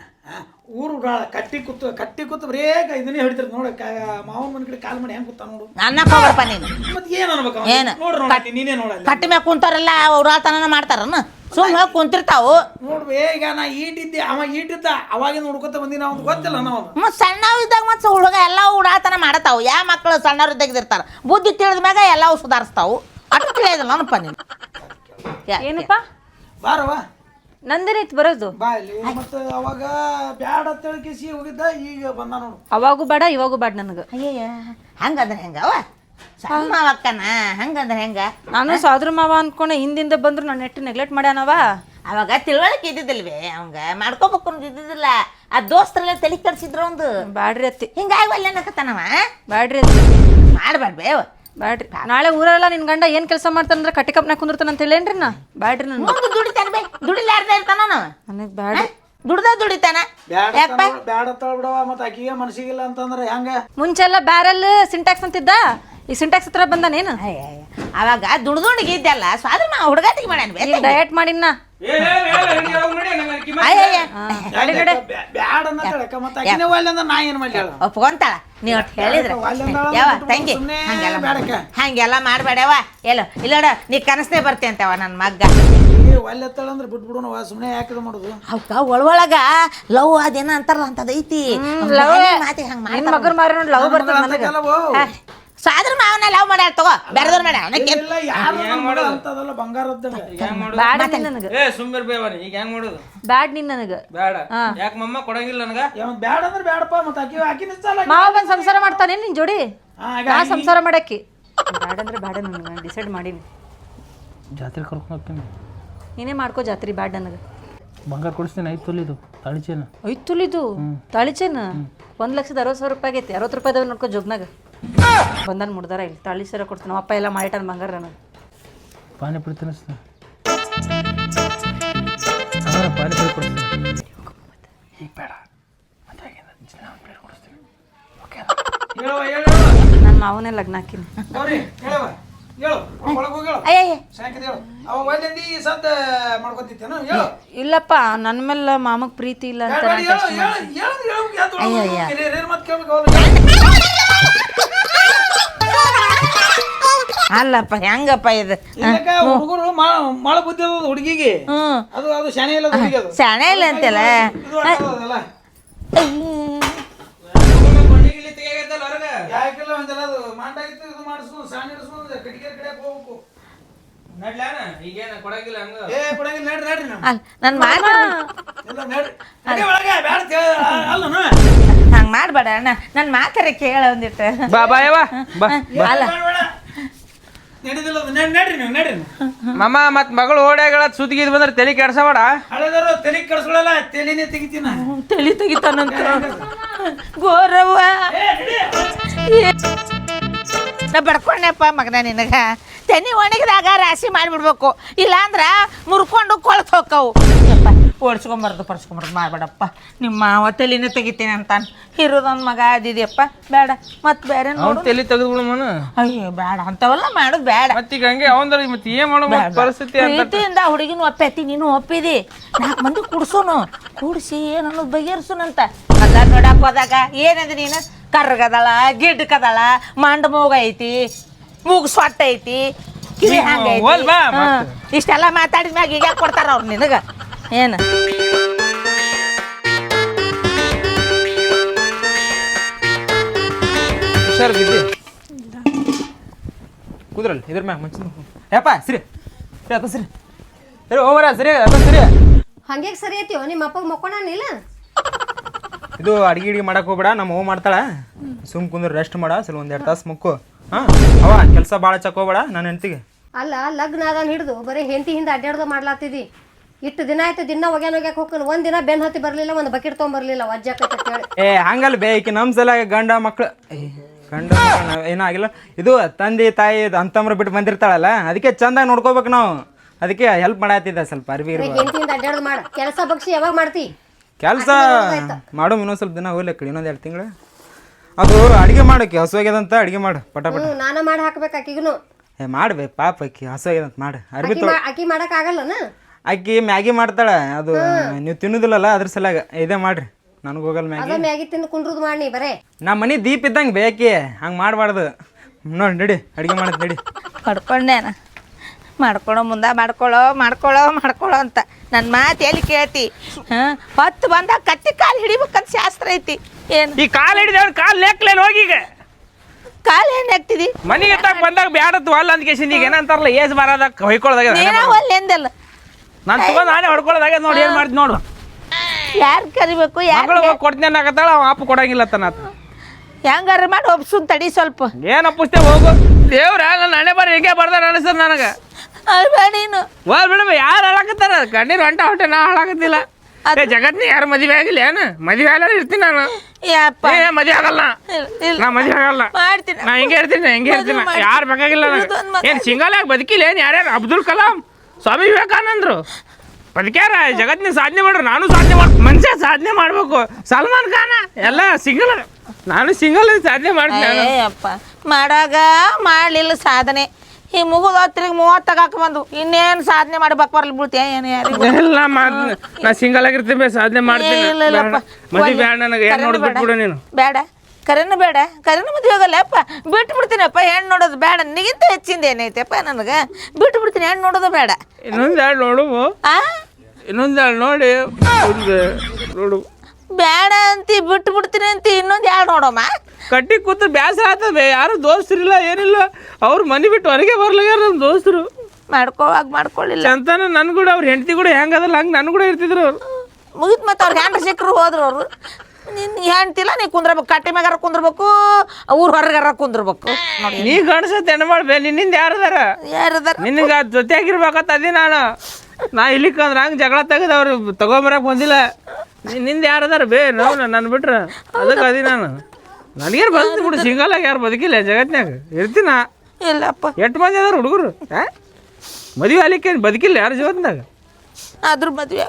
Speaker 7: ಊರು ಉಡಾಳ ಕಟ್ಟಿ ಕೂತು ಕಟ್ಟಿ ಕೂತು ಬರೇ ಇದನ್ನೇ ಹಿಡಿತಿರ್ ನೋಡ ಮಾವನ ಮನೆ ಕಡೆ ಕಾಲ್ ಮಾಡಿ ಹೆಂಗ್ ಕೂತ ನೋಡು.
Speaker 1: ನನ್ನ ಹೋಗ್ರಪ್ಪ ನೀನು.
Speaker 7: ಮತ್ತೆ ಏನು ಅನ್ಬೇಕು?
Speaker 1: ಏನು?
Speaker 7: ನೋಡ ನೀನೇ ನೋಡಲ್ಲ
Speaker 1: ಕಟ್ಟಿ ಮ್ಯಾಗ ಕುಂತಾರಲ್ಲ ಉಡಾತನ ಮಾಡ್ತಾರನ? ಸುಮ್ಮನೆ ಹೋಗಿ ಕುಂತಿರ್ತಾವು.
Speaker 7: ನೋಡ್ಬೇ ಈಗ ನಾ ಈಟಿದ್ದೆ ಅವ ಈಟಿದ್ದ ಅವಾಗಿಂದ ನೋಡ್ಕೊತ ಬಂದಿನ ಅವ್ನು ಗೊತ್ತಿಲ್ಲ ನಾವು.
Speaker 1: ಮತ್ತೆ ಸಣ್ಣವ್ ಇದ್ದಾಗ ಮತ್ತೆ ಹುಡುಗ ಎಲ್ಲ ಉಡಾತನ ಮಾಡತಾವು. ಯಾ ಮಕ್ಕಳು ಸಣ್ಣವ್ರು ತೆಗೆದಿರ್ತಾರ ಬುದ್ಧಿ ತಿಳಿದ ಮ್ಯಾಗ ಎಲ್ಲವೂ ಸುಧಾರಿಸ್ತಾವು. ಅಷ್ಟು ತಿಳಿಯೋದಿಲ್ಲ ಅನಪ್ಪ ನೀನು.
Speaker 6: ಏನಪ್ಪ?
Speaker 7: ಬಾರವಾ
Speaker 6: ನಂದೇನೈತಿ ಬರೋದು.
Speaker 7: ಬಾ ಇಲ್ಲಿ ಮತ್ತೆ ಅವಾಗ ಬ್ಯಾಡ ಅಂತ ಹೇಳಿ ಕಿಸಿ ಹೋಗಿದ್ದ ಈಗ ಬಂದ ನೋಡು.
Speaker 6: ಅವಾಗೂ ಬೇಡ ಇವಾಗೂ ಬೇಡ ನನಗೆ.
Speaker 1: ಅಯ್ಯಯ್ಯ ಹಂಗಂದ್ರೆ ಹೆಂಗವ ಸಣ್ಣ ಅಕ್ಕನ ಹಂಗಂದ್ರೆ ಹೆಂಗ?
Speaker 6: ನಾನು ಸಾದ್ರ ಮಾವ ಅನ್ಕೊಂಡೆ ಹಿಂದಿಂದ ಬಂದ್ರು ನಾನು ನೆಟ್ಟು ನೆಗ್ಲೆಕ್ಟ್ ಮಾಡ್ಯಾನವ
Speaker 1: ಅವಾಗ ತಿಳುವಳಿಕೆ ಇದ್ದಿದ್ದಿಲ್ವೇ? ಅವಂಗ ಮಾಡ್ಕೋಬೇಕು ಅಂತ ಇದ್ದಿದ್ದಿಲ್ಲ ಆ ದೋಸ್ತರೆಲ್ಲ ತಲೆ ಕಡ್ಸಿದ್ರು ಒಂದು.
Speaker 6: ಬ್ಯಾಡ್ರಿ ಅತ್ತಿ.
Speaker 1: ಹಿಂಗಾಗಿ ಒಲ್ಲೆ ಅನ್ನಕತ್ತಾನವ
Speaker 6: ಬ್ಯಾಡ್ರಿ ಅತ್ತಿ.
Speaker 1: ಮಾಡ್ಬಾರ್ದು ಬೇವ
Speaker 6: ಬ್ಯಾಡ್ರಿ ನಾಳೆ ಊರಲ್ಲ ನಿನ್ ಗಂಡ ಏನ್ ಕೆಲಸ ಮಾಡ್ತಾನಂದ್ರೆ ಕಟ್ಟಿ ಕಪ್ನಾಗ ಕುಂದಿರ್ತಾನ ಅಂತ ಹೇಳೇನ್ರಿ ನಾ ಬ್ಯಾಡ್ರಿ ನನ್
Speaker 1: ಮುಂದೆ ದುಡಿತಾನ ಬೇ ದುಡಿಲಾರ್ದ ಇರ್ತಾನ ನಾವು
Speaker 6: ನನಗೆ ಬ್ಯಾಡ್ರಿ
Speaker 1: ದುಡ್ದ ದುಡಿತಾನ
Speaker 7: ಬ್ಯಾಡ
Speaker 1: ಯಾಕಪ್ಪ
Speaker 7: ಅಂತ- ಬ್ಯಾಡ ಅಂತ ಬಿಡವ ಮತ್ತೆ ಆಕಿಗೆ ಮನಸ್ಸಿಗಿಲ್ಲ ಅಂತಂದ್ರೆ ಹೆಂಗ
Speaker 6: ಮುಂಚೆಲ್ಲ ಬ್ಯಾರಲ್ ಸಿಂಟ್ಯಾಕ್ಸ್ ಅಂತಿದ್ದ ಈ ಸಿಂಟ್ಯಾಕ್ಸ್ ಹತ್ರ ಬಂದಾನೇನು
Speaker 1: ಅಯ್ಯಯ್ಯ. ಅವಾಗ ದುಡ್ದುಂಡಿಗೆ ಇದ್ದಲ್ಲ ಸ್ವಾದ್ರ ನಾ ಹುಡುಗಾಟಿಗೆ ಮಾಡ್ಯಾನ ಬೇ
Speaker 6: ಈಗ ಡಯಟ್ ಮಾಡಿನ
Speaker 7: ಬ್ಯಾಡ
Speaker 1: ಒಪ್ಕೊಂತಾಳ? ನೀವು ಒಟ್ಟು ಹೇಳಿದ್ರ. ಯಾವ ತಂಗಿ? ಹಂಗೆಲ್ಲ. ಹಂಗೆಲ್ಲ ಮಾಡ್ಬೇಡವ ಎಲ್ಲೋ ಇಲ್ಲೋಡ ನೀ ಕನಸೇ ಬರ್ತಿ ಅಂತವ ನನ್ನ ಮಗ್ಗ. ಅವಕ್ಕ ಒಳೊಳಗ ಲವ್ ಅದೇನ ಅಂತಾರಲ್ಲ ಅಂತದೈತಿ
Speaker 6: ಲವ್
Speaker 1: ಮಾತಿ ಹಂಗ
Speaker 6: ನಿನ್ ಮಗನ್ ಮಾರಿ ನೋಡಿ ಲವ್ ಬರ್ತದ ನನಗೆ
Speaker 7: ಅಂತಕಲ್ಲವೋ.
Speaker 1: ಸಾದ್ರ ಮಾವನ ಲವ್ ಮಾಡ ತಗೋ. ಬೆರೆದವ್ರ ಮಾಡ ಅವನಕ್ಕೆ
Speaker 7: ಇಲ್ಲ ಯಾರು ನನ್ ಮಗ ಅಂತದಲ್ಲ ಬಂಗಾರದ್ದಂಗ
Speaker 6: ಬ್ಯಾಡ ನೀನ್ ನನಗೆ.
Speaker 2: ಏ ಸುಮ್ಮನೆ ಬೇವನಿ ಈಗ ಹೆಂಗ್ ಮಾಡೋದು?
Speaker 6: ಬ್ಯಾಡ್ ನೀನ್ ನನಗೆ.
Speaker 2: ಬೇಡ ಯಾಕೆ ಮಮ್ಮ ಕೊಡಂಗಿಲ್ಲ ನನಗ?
Speaker 7: ಯಾವನ್ ಬ್ಯಾಡ ಅಂದ್ರೆ ಬ್ಯಾಡಪ್ಪ ಮತ್ತೆ ಆಕಿ
Speaker 6: ಮಾವ ಬಂದ್ ಸಂಸಾರ ಮಾಡ್ತಾನೆ ನಿನ್ ಜೋಡಿ?
Speaker 7: ಹಾ, ಈಗ
Speaker 6: ನಾ ಸಂಸಾರ ಮಾಡಕ್ಕೆ. ಬ್ಯಾಡ ಅಂದ್ರೆ ಬ್ಯಾಡ ನನಗ ಡಿಸೈಡ್ ಮಾಡೀನಿ.
Speaker 2: ಜಾತ್ರೆ ಕರ್ಕೊಂಡು ಹೋಗ್ತೀನಿ.
Speaker 6: ನೀನೇ ಮಾಡ್ಕೋ ಜಾತ್ರಿ ಬ್ಯಾಡ್ ನನಗ.
Speaker 2: ಬಂಗಾರ ಕೊಡಿಸ್ತೀನಿ ಐದು ತೊಲಿದು ತಾಳಿಚೇನ
Speaker 6: ಐದು ತುಲಿದು? ತಾಳಿಚೇನ ಒಂದ್ ಲಕ್ಷದ ಅರವತ್ತು ಸಾವಿರ ರೂಪಾಯಿ ಆಗೈತಿ. ಅರವತ್ತು ರೂಪಾಯಿ ಅದಾವ ನೋಡ್ಕೋ ಜೋಬ್ನಾಗ. ಬಂದನ್ ಮುಡ್ದಾರ ಇಲ್ಲಿ. ತಾಳಿ ಸೀರೆ ಕೊಡ್ತೀನಿ. ನಮ್ಮ ಅಪ್ಪ ಎಲ್ಲ ಮಾಡಿಟ್ಟಾನ ಬಂಗಾರ ನನಗೆ.
Speaker 2: ಪಾನಿಪುರಿ ತಿನ್ನಿಸ್ತಾ ಪಾನಿಪುರಿ ಕೊಡ್ತೀನಿ.
Speaker 7: ಹೇಳುವ ಹೇಳು
Speaker 6: ನನ್ನ ಮಾವನೇ ಲಗ್ನ ಹಾಕಿನಿ. ಇಲ್ಲಪ್ಪ ನನ್ನ ಮೇಲೆ ಮಾಮಗ್ ಪ್ರೀತಿ ಇಲ್ಲ ಅಂತ
Speaker 1: ಅಲ್ಲಪ್ಪ ಹೆಂಗಪ್ಪ ಇದು?
Speaker 7: ಹುಡುಗರು ಮಾಳ ಬುದ್ಧಿ ಅದ ಹುಡುಗಿಗೆ. ಅದು ಅದು ಶಾಣೆ ಇಲ್ಲ
Speaker 1: ಶಾಣೆ ಇಲ್ಲ ಅಂತಲ್ಲ.
Speaker 7: ಇದು ಯಾಕಿಲ್ಲ ಒಂದಲ್ಲ ಅದು ಮಾಡಾಗಿತ್ತು ಮಾಡಿಸು ಶಾಣೆ ಕಟ್ಟಿಗೆ ಕಡೆ ಹೋಗ್ಬೇಕು
Speaker 2: ಈಗೇನು ಕೊಡಂಗಿಲ್ಲ ಹಂಗ.
Speaker 7: ಏ ಕೊಡಂಗಿಲ್ಲ ನಡ್ರಿ ನಡ್ರಿ ನಾವು
Speaker 1: ಅಲ್ಲ ನನ್ನ ಮಾತು
Speaker 7: ಇಲ್ಲ ನಡ್ರಿ. ನಡಿ ಒಳಗೆ ಬ್ಯಾಡ ಕೇಳ ಅಲ್ಲ
Speaker 1: ಹಂಗೆ ಮಾಡಬೇಡ ಅಣ್ಣ. ನನ್ನ ಮಾತಾರ ಕೇಳ ಒಂದಿಟ್ಟು
Speaker 2: ಬಾ ಬಾ ಯವ್ವ. ಬಾ
Speaker 1: ಅಲ್ಲ.
Speaker 7: ನಡಿದಿಲ್ಲ ಅದು. ನಡ್ ನಡ್ರಿ ನೀವು ನಡ್ರಿ
Speaker 2: ಮಮ್ಮ ಮತ್ ಮಗಳು ಓಡ್ಯಾಗಳ ಸುದ್ದಿಗಿದ್ ಬಂದ್ರೆ ತಲೆ ಕೆಡ್ಸಬೇಡ.
Speaker 7: ಹಳೆದವರು ತಲೆ ಕೆಡ್ಸ್ಕೊಳಲ್ಲ ತಲೆನೇ ತೆಗಿತೀನ
Speaker 1: ತಲೆ ತೆಗಿತಾನಂತ. ಗೋರವ್ವ. ನಾ ಬಡ್ಕೊಂಡೆಪ್ಪ ಮಗನ ನಿನಗ. ತೆನಿ ಒಣಗಿದಾಗ ರಾಶಿ ಮಾಡಿಬಿಡ್ಬೇಕು. ಇಲ್ಲಾಂದ್ರ ಮುರ್ಕೊಂಡು ಕೊಳ್ತು ಹೋಕ್ಕವು. ಓಡಿಸ್ಕೊಂಬಾರ್ದು ಪರ್ಸ್ಕೊಂಬಾರ್ದು. ಮಾಡಬೇಡಪ್ಪ ನಿಮ್ಮ ಮಾವ ತಲಿನ ತೆಗಿತೀನಿ ಅಂತಾನ. ಇರೋದೊಂದು ಮಗ ಅದಿದ್ಯಪ್ಪ ಬೇಡ. ಮತ್ತೆ ಬೇರೆ
Speaker 2: ಅವ್ನ್
Speaker 1: ನೋಡು
Speaker 2: ತಲೆ ತೆಗೆದ್ಬಿಡು ಮನ.
Speaker 1: ಅಯ್ಯೋ ಬೇಡ. ಅಂತವೆಲ್ಲ ಮಾಡೋದು ಬೇಡ.
Speaker 2: ಮತ್ತೀಗ ಹಂಗೆ ಅವಂದ್ರ ಮತ್ತೆ ಏನ್ ಮಾಡೋ ಮತ್ತ್ ಪರಿಸ್ಥಿತಿ ಅಂತ.
Speaker 1: ಪ್ರೀತಿಯಿಂದ ಹುಡುಗಿನ ಒಪ್ಪೈತಿ ನೀನು ಒಪ್ಪಿದಿ. ನಾಲ್ಕು ಮಂದಿ ಕುಡ್ಸೋನು. ಕೂಡಿಸಿ ಏನನ್ನೋದು ಬಗೆಹರಿಸೋನಂತ. ಅದ ನೋಡಕ್ ಹೋದಾಗ ಏನಂದ್ರೆ ನೀನು? ಕರ್ಗದಳ ಗಿಡ್ಕದಳ ಮಂಡ ಮೂಗ ಐತಿ ಮೂಗು ಸೊಟ್ಟ ಐತಿ ಕಿವಿ
Speaker 2: ಹೋಲ್ ಬಾ ಮತ್ತೆ.
Speaker 1: ಇಷ್ಟೆಲ್ಲ ಮಾತಾಡಿದ ಮ್ಯಾಗ ಈಗ ಕೊಡ್ತಾರ ಅವ್ರು ನಿನಗ? ಏನು?
Speaker 4: ಹುಷಾರ್ ಬಿದ್ದಿ ಕುದ್ರಲ್ಲ ಇದ್ರ ಮ್ಯಾಗ ಮಂಚಿನ ಯಪ್ಪ ಸರಿ. ಸರಿ ಅತ್ತ ಸರಿ. ಸರಿ ಹೋಗ್ಬರ ಸರಿ ಅತ್ತ ಸರಿ.
Speaker 8: ಹಂಗೆ ಸರಿ ಐತಿಯೋ ನಿಮ್ಮ ಅಪ್ಪ ಮಕ್ಕೊಂಡಾನಿಲ್ಲ
Speaker 4: ಇದು ಅಡಿಗೆ ಗಿಡಿಗೆ ಮಾಡಕ್ ಹೋಗ್ಬೇಡ ನಮ್ಮ ಅವ್ವ ಮಾಡ್ತಾಳ. ಸುಮ್ ಕುಂದ್ರ ರೆಸ್ಟ್ ಮಾಡ ಸ್ವಲ್ಪ ಒಂದ್ ಎರಡು ತಾಸು ಮುಕ್ಕು. ಹಾ? ಅವ ಕೆಲಸ ಭಾಳ ಚಕ್ಕೋಬೇಡ ನನ್ನ ಹೆಂಡತಿಗೆ.
Speaker 8: ಅಲ್ಲ ಲಗ್ನ ಅದನ್ನ ಹಿಡಿದು ಬರೀ ಹೆಂಡತಿ ಹಿಂದೆ ಅಡ್ಡಾಡ್ದು ಮಾಡ್ಲಾತಿದಿ. ಇಷ್ಟು ದಿನ ಆಯ್ತು ದಿನ ಒಗ್ಯಾನ ಒಗ್ಯಾಕ ಹೋಗ್ತಾನೆ. ಒಂದ್ ದಿನ ಬೆನ್ ಹತ್ತಿ ಬರ್ಲಿಲ್ಲ ಒಂದು ಬಕೆಟ್ ತೊಗೊಂಬರ್ಲಿಲ್ಲ ಬರ್ಲಿಲ್ಲ ಅಂತ ಹೇಳಿ
Speaker 4: ಏ ಹಂಗಲ್ಲ ಬೇ ಈಕಿ ನಮ್ಮ ಸಲ ಗಂಡ ಮಕ್ಳು ಏ, ಗಂಡ ಏನಾಗಿಲ್ಲ ಏನೂ ಆಗಿಲ್ಲ. ಇದು ತಂದೆ ತಾಯಿ ಅಂತಮ್ರ ಬಿಟ್ಟು ಬಂದಿರ್ತಾಳಲ್ಲ ಅದಕ್ಕೆ ಚಂದಾಗಿ ನೋಡ್ಕೋಬೇಕು ನಾವು. ಅದಕ್ಕೆ ಹೆಲ್ಪ್ ಮಾಡತ್ತಿದ್ದ ಸ್ವಲ್ಪ
Speaker 8: ಅರ್ವಿ ಅಡ್ಡಾಡ್ದು ಮಾಡ. ಕೆಲಸ ಬಗ್ಸಿ ಯಾವಾಗ ಮಾಡ್ತಿ?
Speaker 4: ಕೆಲಸ ಮಾಡು ಇನ್ನೊಂದ್ ಸ್ವಲ್ಪ ದಿನ ಹೋಗ್ಲಿ ಕಡೆ ಇನ್ನೊಂದು ಎರಡು ತಿಂಗಳು. ಅದು ಅಡುಗೆ ಮಾಡೋಕೆ ಹಸುವಾಗ್ಯದಂತ ಅಡಿಗೆ ಮಾಡು ಪಟ ಪಟ.
Speaker 8: ನಾನ ಮಾಡಿ ಹಾಕ್ಬೇಕು ಆಕಿಗೂ
Speaker 4: ಏ ಮಾಡ್ಬೇ ಪಾಪ ಆಕಿ ಹಸುವಾಗ್ಯದಂತ ಮಾಡು. ಅರ್ವಿ
Speaker 8: ಆಕಿ ಮಾಡಕ್ ಆಗಲ್ಲನ?
Speaker 4: ಆಕಿ ಮ್ಯಾಗಿ ಮಾಡ್ತಾಳೆ ಅದು ನೀವು ತಿನ್ನುದಿಲ್ಲಲ್ಲ ಅದ್ರ ಸಲಾಗ. ಇದೇ ಮಾಡ್ರಿ ನನಗೆ ಹೋಗಲ್ಲ ಮ್ಯಾಗಿ.
Speaker 8: ಅದ ಮ್ಯಾಗಿ ತಿಂದು ಕುಂಡ್ರದ್ ಮಾಡಿ ಬರೇ.
Speaker 4: ನಮ್ಮ ಮನೆ ದೀಪ ಇದ್ದಂಗೆ ಬೇಕಿ ಹಂಗೆ ಮಾಡಬಾರ್ದು. ನೋಡಿ ನಡಿ ಅಡುಗೆ ಮಾಡೋದು ನಡಿ.
Speaker 1: ಪಡ್ಕೊಂಡೇನ ಮಾಡ್ಕೊಳೋ ಮುಂದೆ ಮಾಡ್ಕೊಳ್ಳೋ ಮಾಡ್ಕೊಳ್ಳೋ ಮಾಡ್ಕೊಳ್ಳೋ ಅಂತ. ನನ್ನ ಮಾತು ಎಲ್ಲಿ ಕೇಳ್ತಿ? ಹಾಂ ಹೊತ್ತು ಬಂದಾಗ ಕತ್ತಿ ಕಾಲು ಹಿಡಿಬೇಕಂತ ಶಾಸ್ತ್ರ ಐತಿ. ಏನು?
Speaker 2: ಈ ಕಾಲ್ ಹಿಡಿದ ಕಾಲು ಕಾಲ್ ಲೆಕ್ಲೇನ್ ಹೋಗಿ ಈಗ?
Speaker 1: ಕಾಲು ಏನು ಹಾಕ್ತಿದಿ
Speaker 2: ಮನಿಗೆ ಎತ್ತಾಗ ಬಂದಾಗ ಬ್ಯಾಡತ್ತು ಅಲ್ಲ ಅಂತ ಕೇಸಿಂದ ಈಗ ಏನಂತಾರಲ್ಲ ಏಜ್ ಬರೋದಾಗ ಹೊಯ್ಕೊಳ್ದಾಗ
Speaker 1: ನೀನ ಒಲ್ಲೆ ಎಂದಲ್ಲ?
Speaker 2: ನಾನು ತಗೊಂಡ್ ನಾನೇ ಹೊಡ್ಕೊಳ್ಳೋದಾಗ ನೋಡಿ ಏನ್ ಮಾಡ್ತೀನಿ ನೋಡು.
Speaker 1: ಯಾರು ಕರಿಬೇಕು ಯಾರು
Speaker 2: ಮಗಳು ಕೊಡ್ತೀನಿ ಅನ್ನಕತ್ತಾಳ ಅವ ಅಪ್ಪ ಕೊಡಂಗಿಲ್ಲ ತನ್ನ
Speaker 1: ಹೆಂಗಾರ ಮಾಡಿ ಒಪ್ಸುನ್ ತಡಿ ಸ್ವಲ್ಪ.
Speaker 2: ಏನಪ್ಪ ಹೋಗು. ದೇವ್ರ ನನ್ನ ಹಣೆ ಬರ ಹಿಂಗೆ ಬರ್ದಾರ ಅನಿಸ್ತದ ನನಗೆ.
Speaker 1: ನೀನು?
Speaker 2: ಬಿಡಮ್ಮ ಯಾರು ಹಾಳಾಕತ್ತಾರ? ಕಣ್ಣೀರು ಹೊಂಟ ಹೊಟ್ಟೆ ನಾ ಹಾಳಾಕತ್ತಿಲ್ಲ. ಏ ಜಗತ್ನ ಯಾರು ಮದುವೆ ಆಗಿಲ್ಲ ಏನು? ಮದುವೆ ಆಗಲ್ಲ ಇರ್ತೀನಿ ನಾನು.
Speaker 1: ಯಪ್ಪ.
Speaker 2: ಏ ಮದುವೆ ಆಗಲ್ಲ.
Speaker 1: ಇಲ್ಲ, ಇಲ್ಲ.
Speaker 2: ನಾ ಮದುವೆ ಆಗಲ್ಲ.
Speaker 1: ಮಾಡ್ತೀನಿ.
Speaker 2: ನಾ ಹಿಂಗೆ ಇರ್ತೀನಿ ಹಿಂಗೆ ಇರ್ತೀನಿ.
Speaker 1: ಮಾಡ್ತೀನಿ.
Speaker 2: ಯಾರು ಬೇಕಾಗಿಲ್ಲ ನನಗೆ.
Speaker 1: ಮಗ-
Speaker 2: ಏನು ಸಿಂಗಲ್ ಆಗಿ ಬದುಕಿಲ್ಲ ಏನು? ಯಾರ್ಯಾರು? ಅಬ್ದುಲ್ ಕಲಾಂ. ಸ್ವಾಮಿ ವಿವೇಕಾನಂದರು. ಬದುಕ್ಯಾರ ಜಗತ್ತಿನ ಸಾಧನೆ ಮಾಡ್ರಿ ನಾನು ಸಾಧನೆ ಮಾಡ್ ಮನುಷ್ಯ ಸಾಧನೆ ಮಾಡ್ಬೇಕು. ಸಲ್ಮಾನ್ ಖಾನ ಎಲ್ಲ ಸಿಂಗಲ್ ನಾನು ಸಿಂಗಲ್ ಸಾಧನೆ ಮಾಡ್ತೀನಿ
Speaker 1: ಅಯ್ಯಪ್ಪ ಮಾಡಾಗ ಮಾಡಲಿಲ್ಲ ಸಾಧನೆ. ಈ ಮುಗಿದ ಹೊತ್ತಿಗೆ ಮೂವತ್ತು ತಗಾಕ ಬಂದು ಇನ್ನೇನು ಸಾಧನೆ ಮಾಡ್ಬೇಕು ಬರ್ಲಿ ಬೀಳ್ತೀಯ ಏನು
Speaker 2: ಎಲ್ಲ ಮಾಡ್ ನಾ ಸಿಂಗಲ್ ಆಗಿರ್ತೀನಿ ಸಾಧನೆ ಮಾಡ್ತೀನಿ.
Speaker 1: ಇಲ್ಲ, ಇಲ್ಲಪ್ಪ.
Speaker 2: ಮದುವೆ ಬೇಡ ನನಗೆ ಏನು. ನೀನು.
Speaker 1: ಬೇಡ. ಕರೆನು ಬೇಡ ಕರೆನು ಮದುವೆ ಹೋಗಲ್ಲಪ್ಪ ಬಿಟ್ಟು ಬಿಡ್ತೀನಪ್ಪ ಹೆಣ್ಣು ನೋಡೋದು ಬೇಡ. ನಿಗಿಂತ ಹೆಚ್ಚಿಂದ ಏನೈತೆಪ್ಪ ನನಗೆ? ಬಿಟ್ಟು ಬಿಡ್ತೀನಿ ಹೆಣ್ಣು ನೋಡೋದು ಬೇಡ.
Speaker 2: ಇನ್ನೊಂದು ಎರಡು ನೋಡು.
Speaker 1: ಆ?
Speaker 2: ಇನ್ನೊಂದು ಎರಡು ನೋಡಿ. ಒಂದು ನೋಡು.
Speaker 1: ಬೇಡ ಅಂತಿ ಬಿಟ್ಟು ಬಿಡ್ತೀನಿ ಅಂತ ಇನ್ನೊಂದು ಯಾರು ನೋಡಮ್ಮ
Speaker 2: ಕಟ್ಟಿ ಕೂತು ಬೇಸರ ಆಗ್ತದೆ. ಯಾರು ದೋಸ್ತಿರಿಲ್ಲ ಏನಿಲ್ಲ. ಅವ್ರು ಮನೆ ಬಿಟ್ಟು ಹೊರಗೆ ಬರ್ಲಾಗ್ಯಾರ ನಮ್ಮ ದೋಸ್ತರು.
Speaker 1: ಮಾಡ್ಕೋವಾಗ ಮಾಡ್ಕೊಳ್ಳಿಲ್ಲ.
Speaker 2: ಅಂತಾನೆ ನನ್ ಕೂಡ ಅವ್ರ ಹೆಂಡತಿ ಕೂಡ ಹೆಂಗದಲ್ಲ ಹಂಗೆ ನನ್ ಕೂಡ ಇರ್ತಿದ್ರು ಅವ್ರು.
Speaker 1: ಮುಗಿತ್ ಮತ್ತೆ ಅವ್ರಿಗೆ ಹ್ಯಾಂಡ್ರ ಸಿಕ್ಕರು ಹೋದ್ರು ಅವರು. ನಿನ್ನ ಹೆಂಡ್ತಿಲ್ಲ ನೀ ಕುಂದ್ರಬೇಕು ಕಟ್ಟಿ ಮ್ಯಾಗಾರ ಕುಂದ್ರಬೇಕು ಊರ್ ಹೊರಗಾರ ಕುಂದ್ರಬೇಕು. ನೋಡಿ.
Speaker 2: ನೀ ಗಣಸ ತೆಣ್ಣ ಮಾಡ್ಬೇ ನಿನ್ನಿಂದ ಯಾರದಾರ?
Speaker 1: ಯಾರದಾರ
Speaker 2: ನಿನಗೆ ಜೊತೆಯಾಗಿರ್ಬೇಕಂತ ಅದೇ ನಾನು. ನಾ ಇಲ್ಲಿಕಂದ್ರೆ ಹಂಗೆ ಜಗಳ ತೆಗೆದು ಅವ್ರು ತಗೊಂಬರಕ್ಕೆ ಬಂದಿಲ್ಲ. ನಿನ್ನಿಂದ ಯಾರದಾರ ಬೇ ನಾವು ನನ್ನ ಬಿಟ್ರ. ಅದಕ್ಕೆ ಅದಿ ನಾನು. ನನಗೇನು ಬಂದ್ ಬಿಡು ಸಿಂಗಲ್ ಆಗಿ ಯಾರು ಬದುಕಿಲ್ಲ ಜಗತ್ನ್ಯಾಗ. ಇರ್ತೀನ?
Speaker 1: ಇಲ್ಲಪ್ಪ.
Speaker 2: ಎಷ್ಟು ಮಂದಿ ಅದಾರ ಹುಡುಗರು? ಮದುವೆ ಅಲಿಕ್ಕೆ ಬದುಕಿಲ್ಲ ಯಾರು ಜಗತ್ನಾಗ
Speaker 1: ಅದ್ರ ಮದುವೆ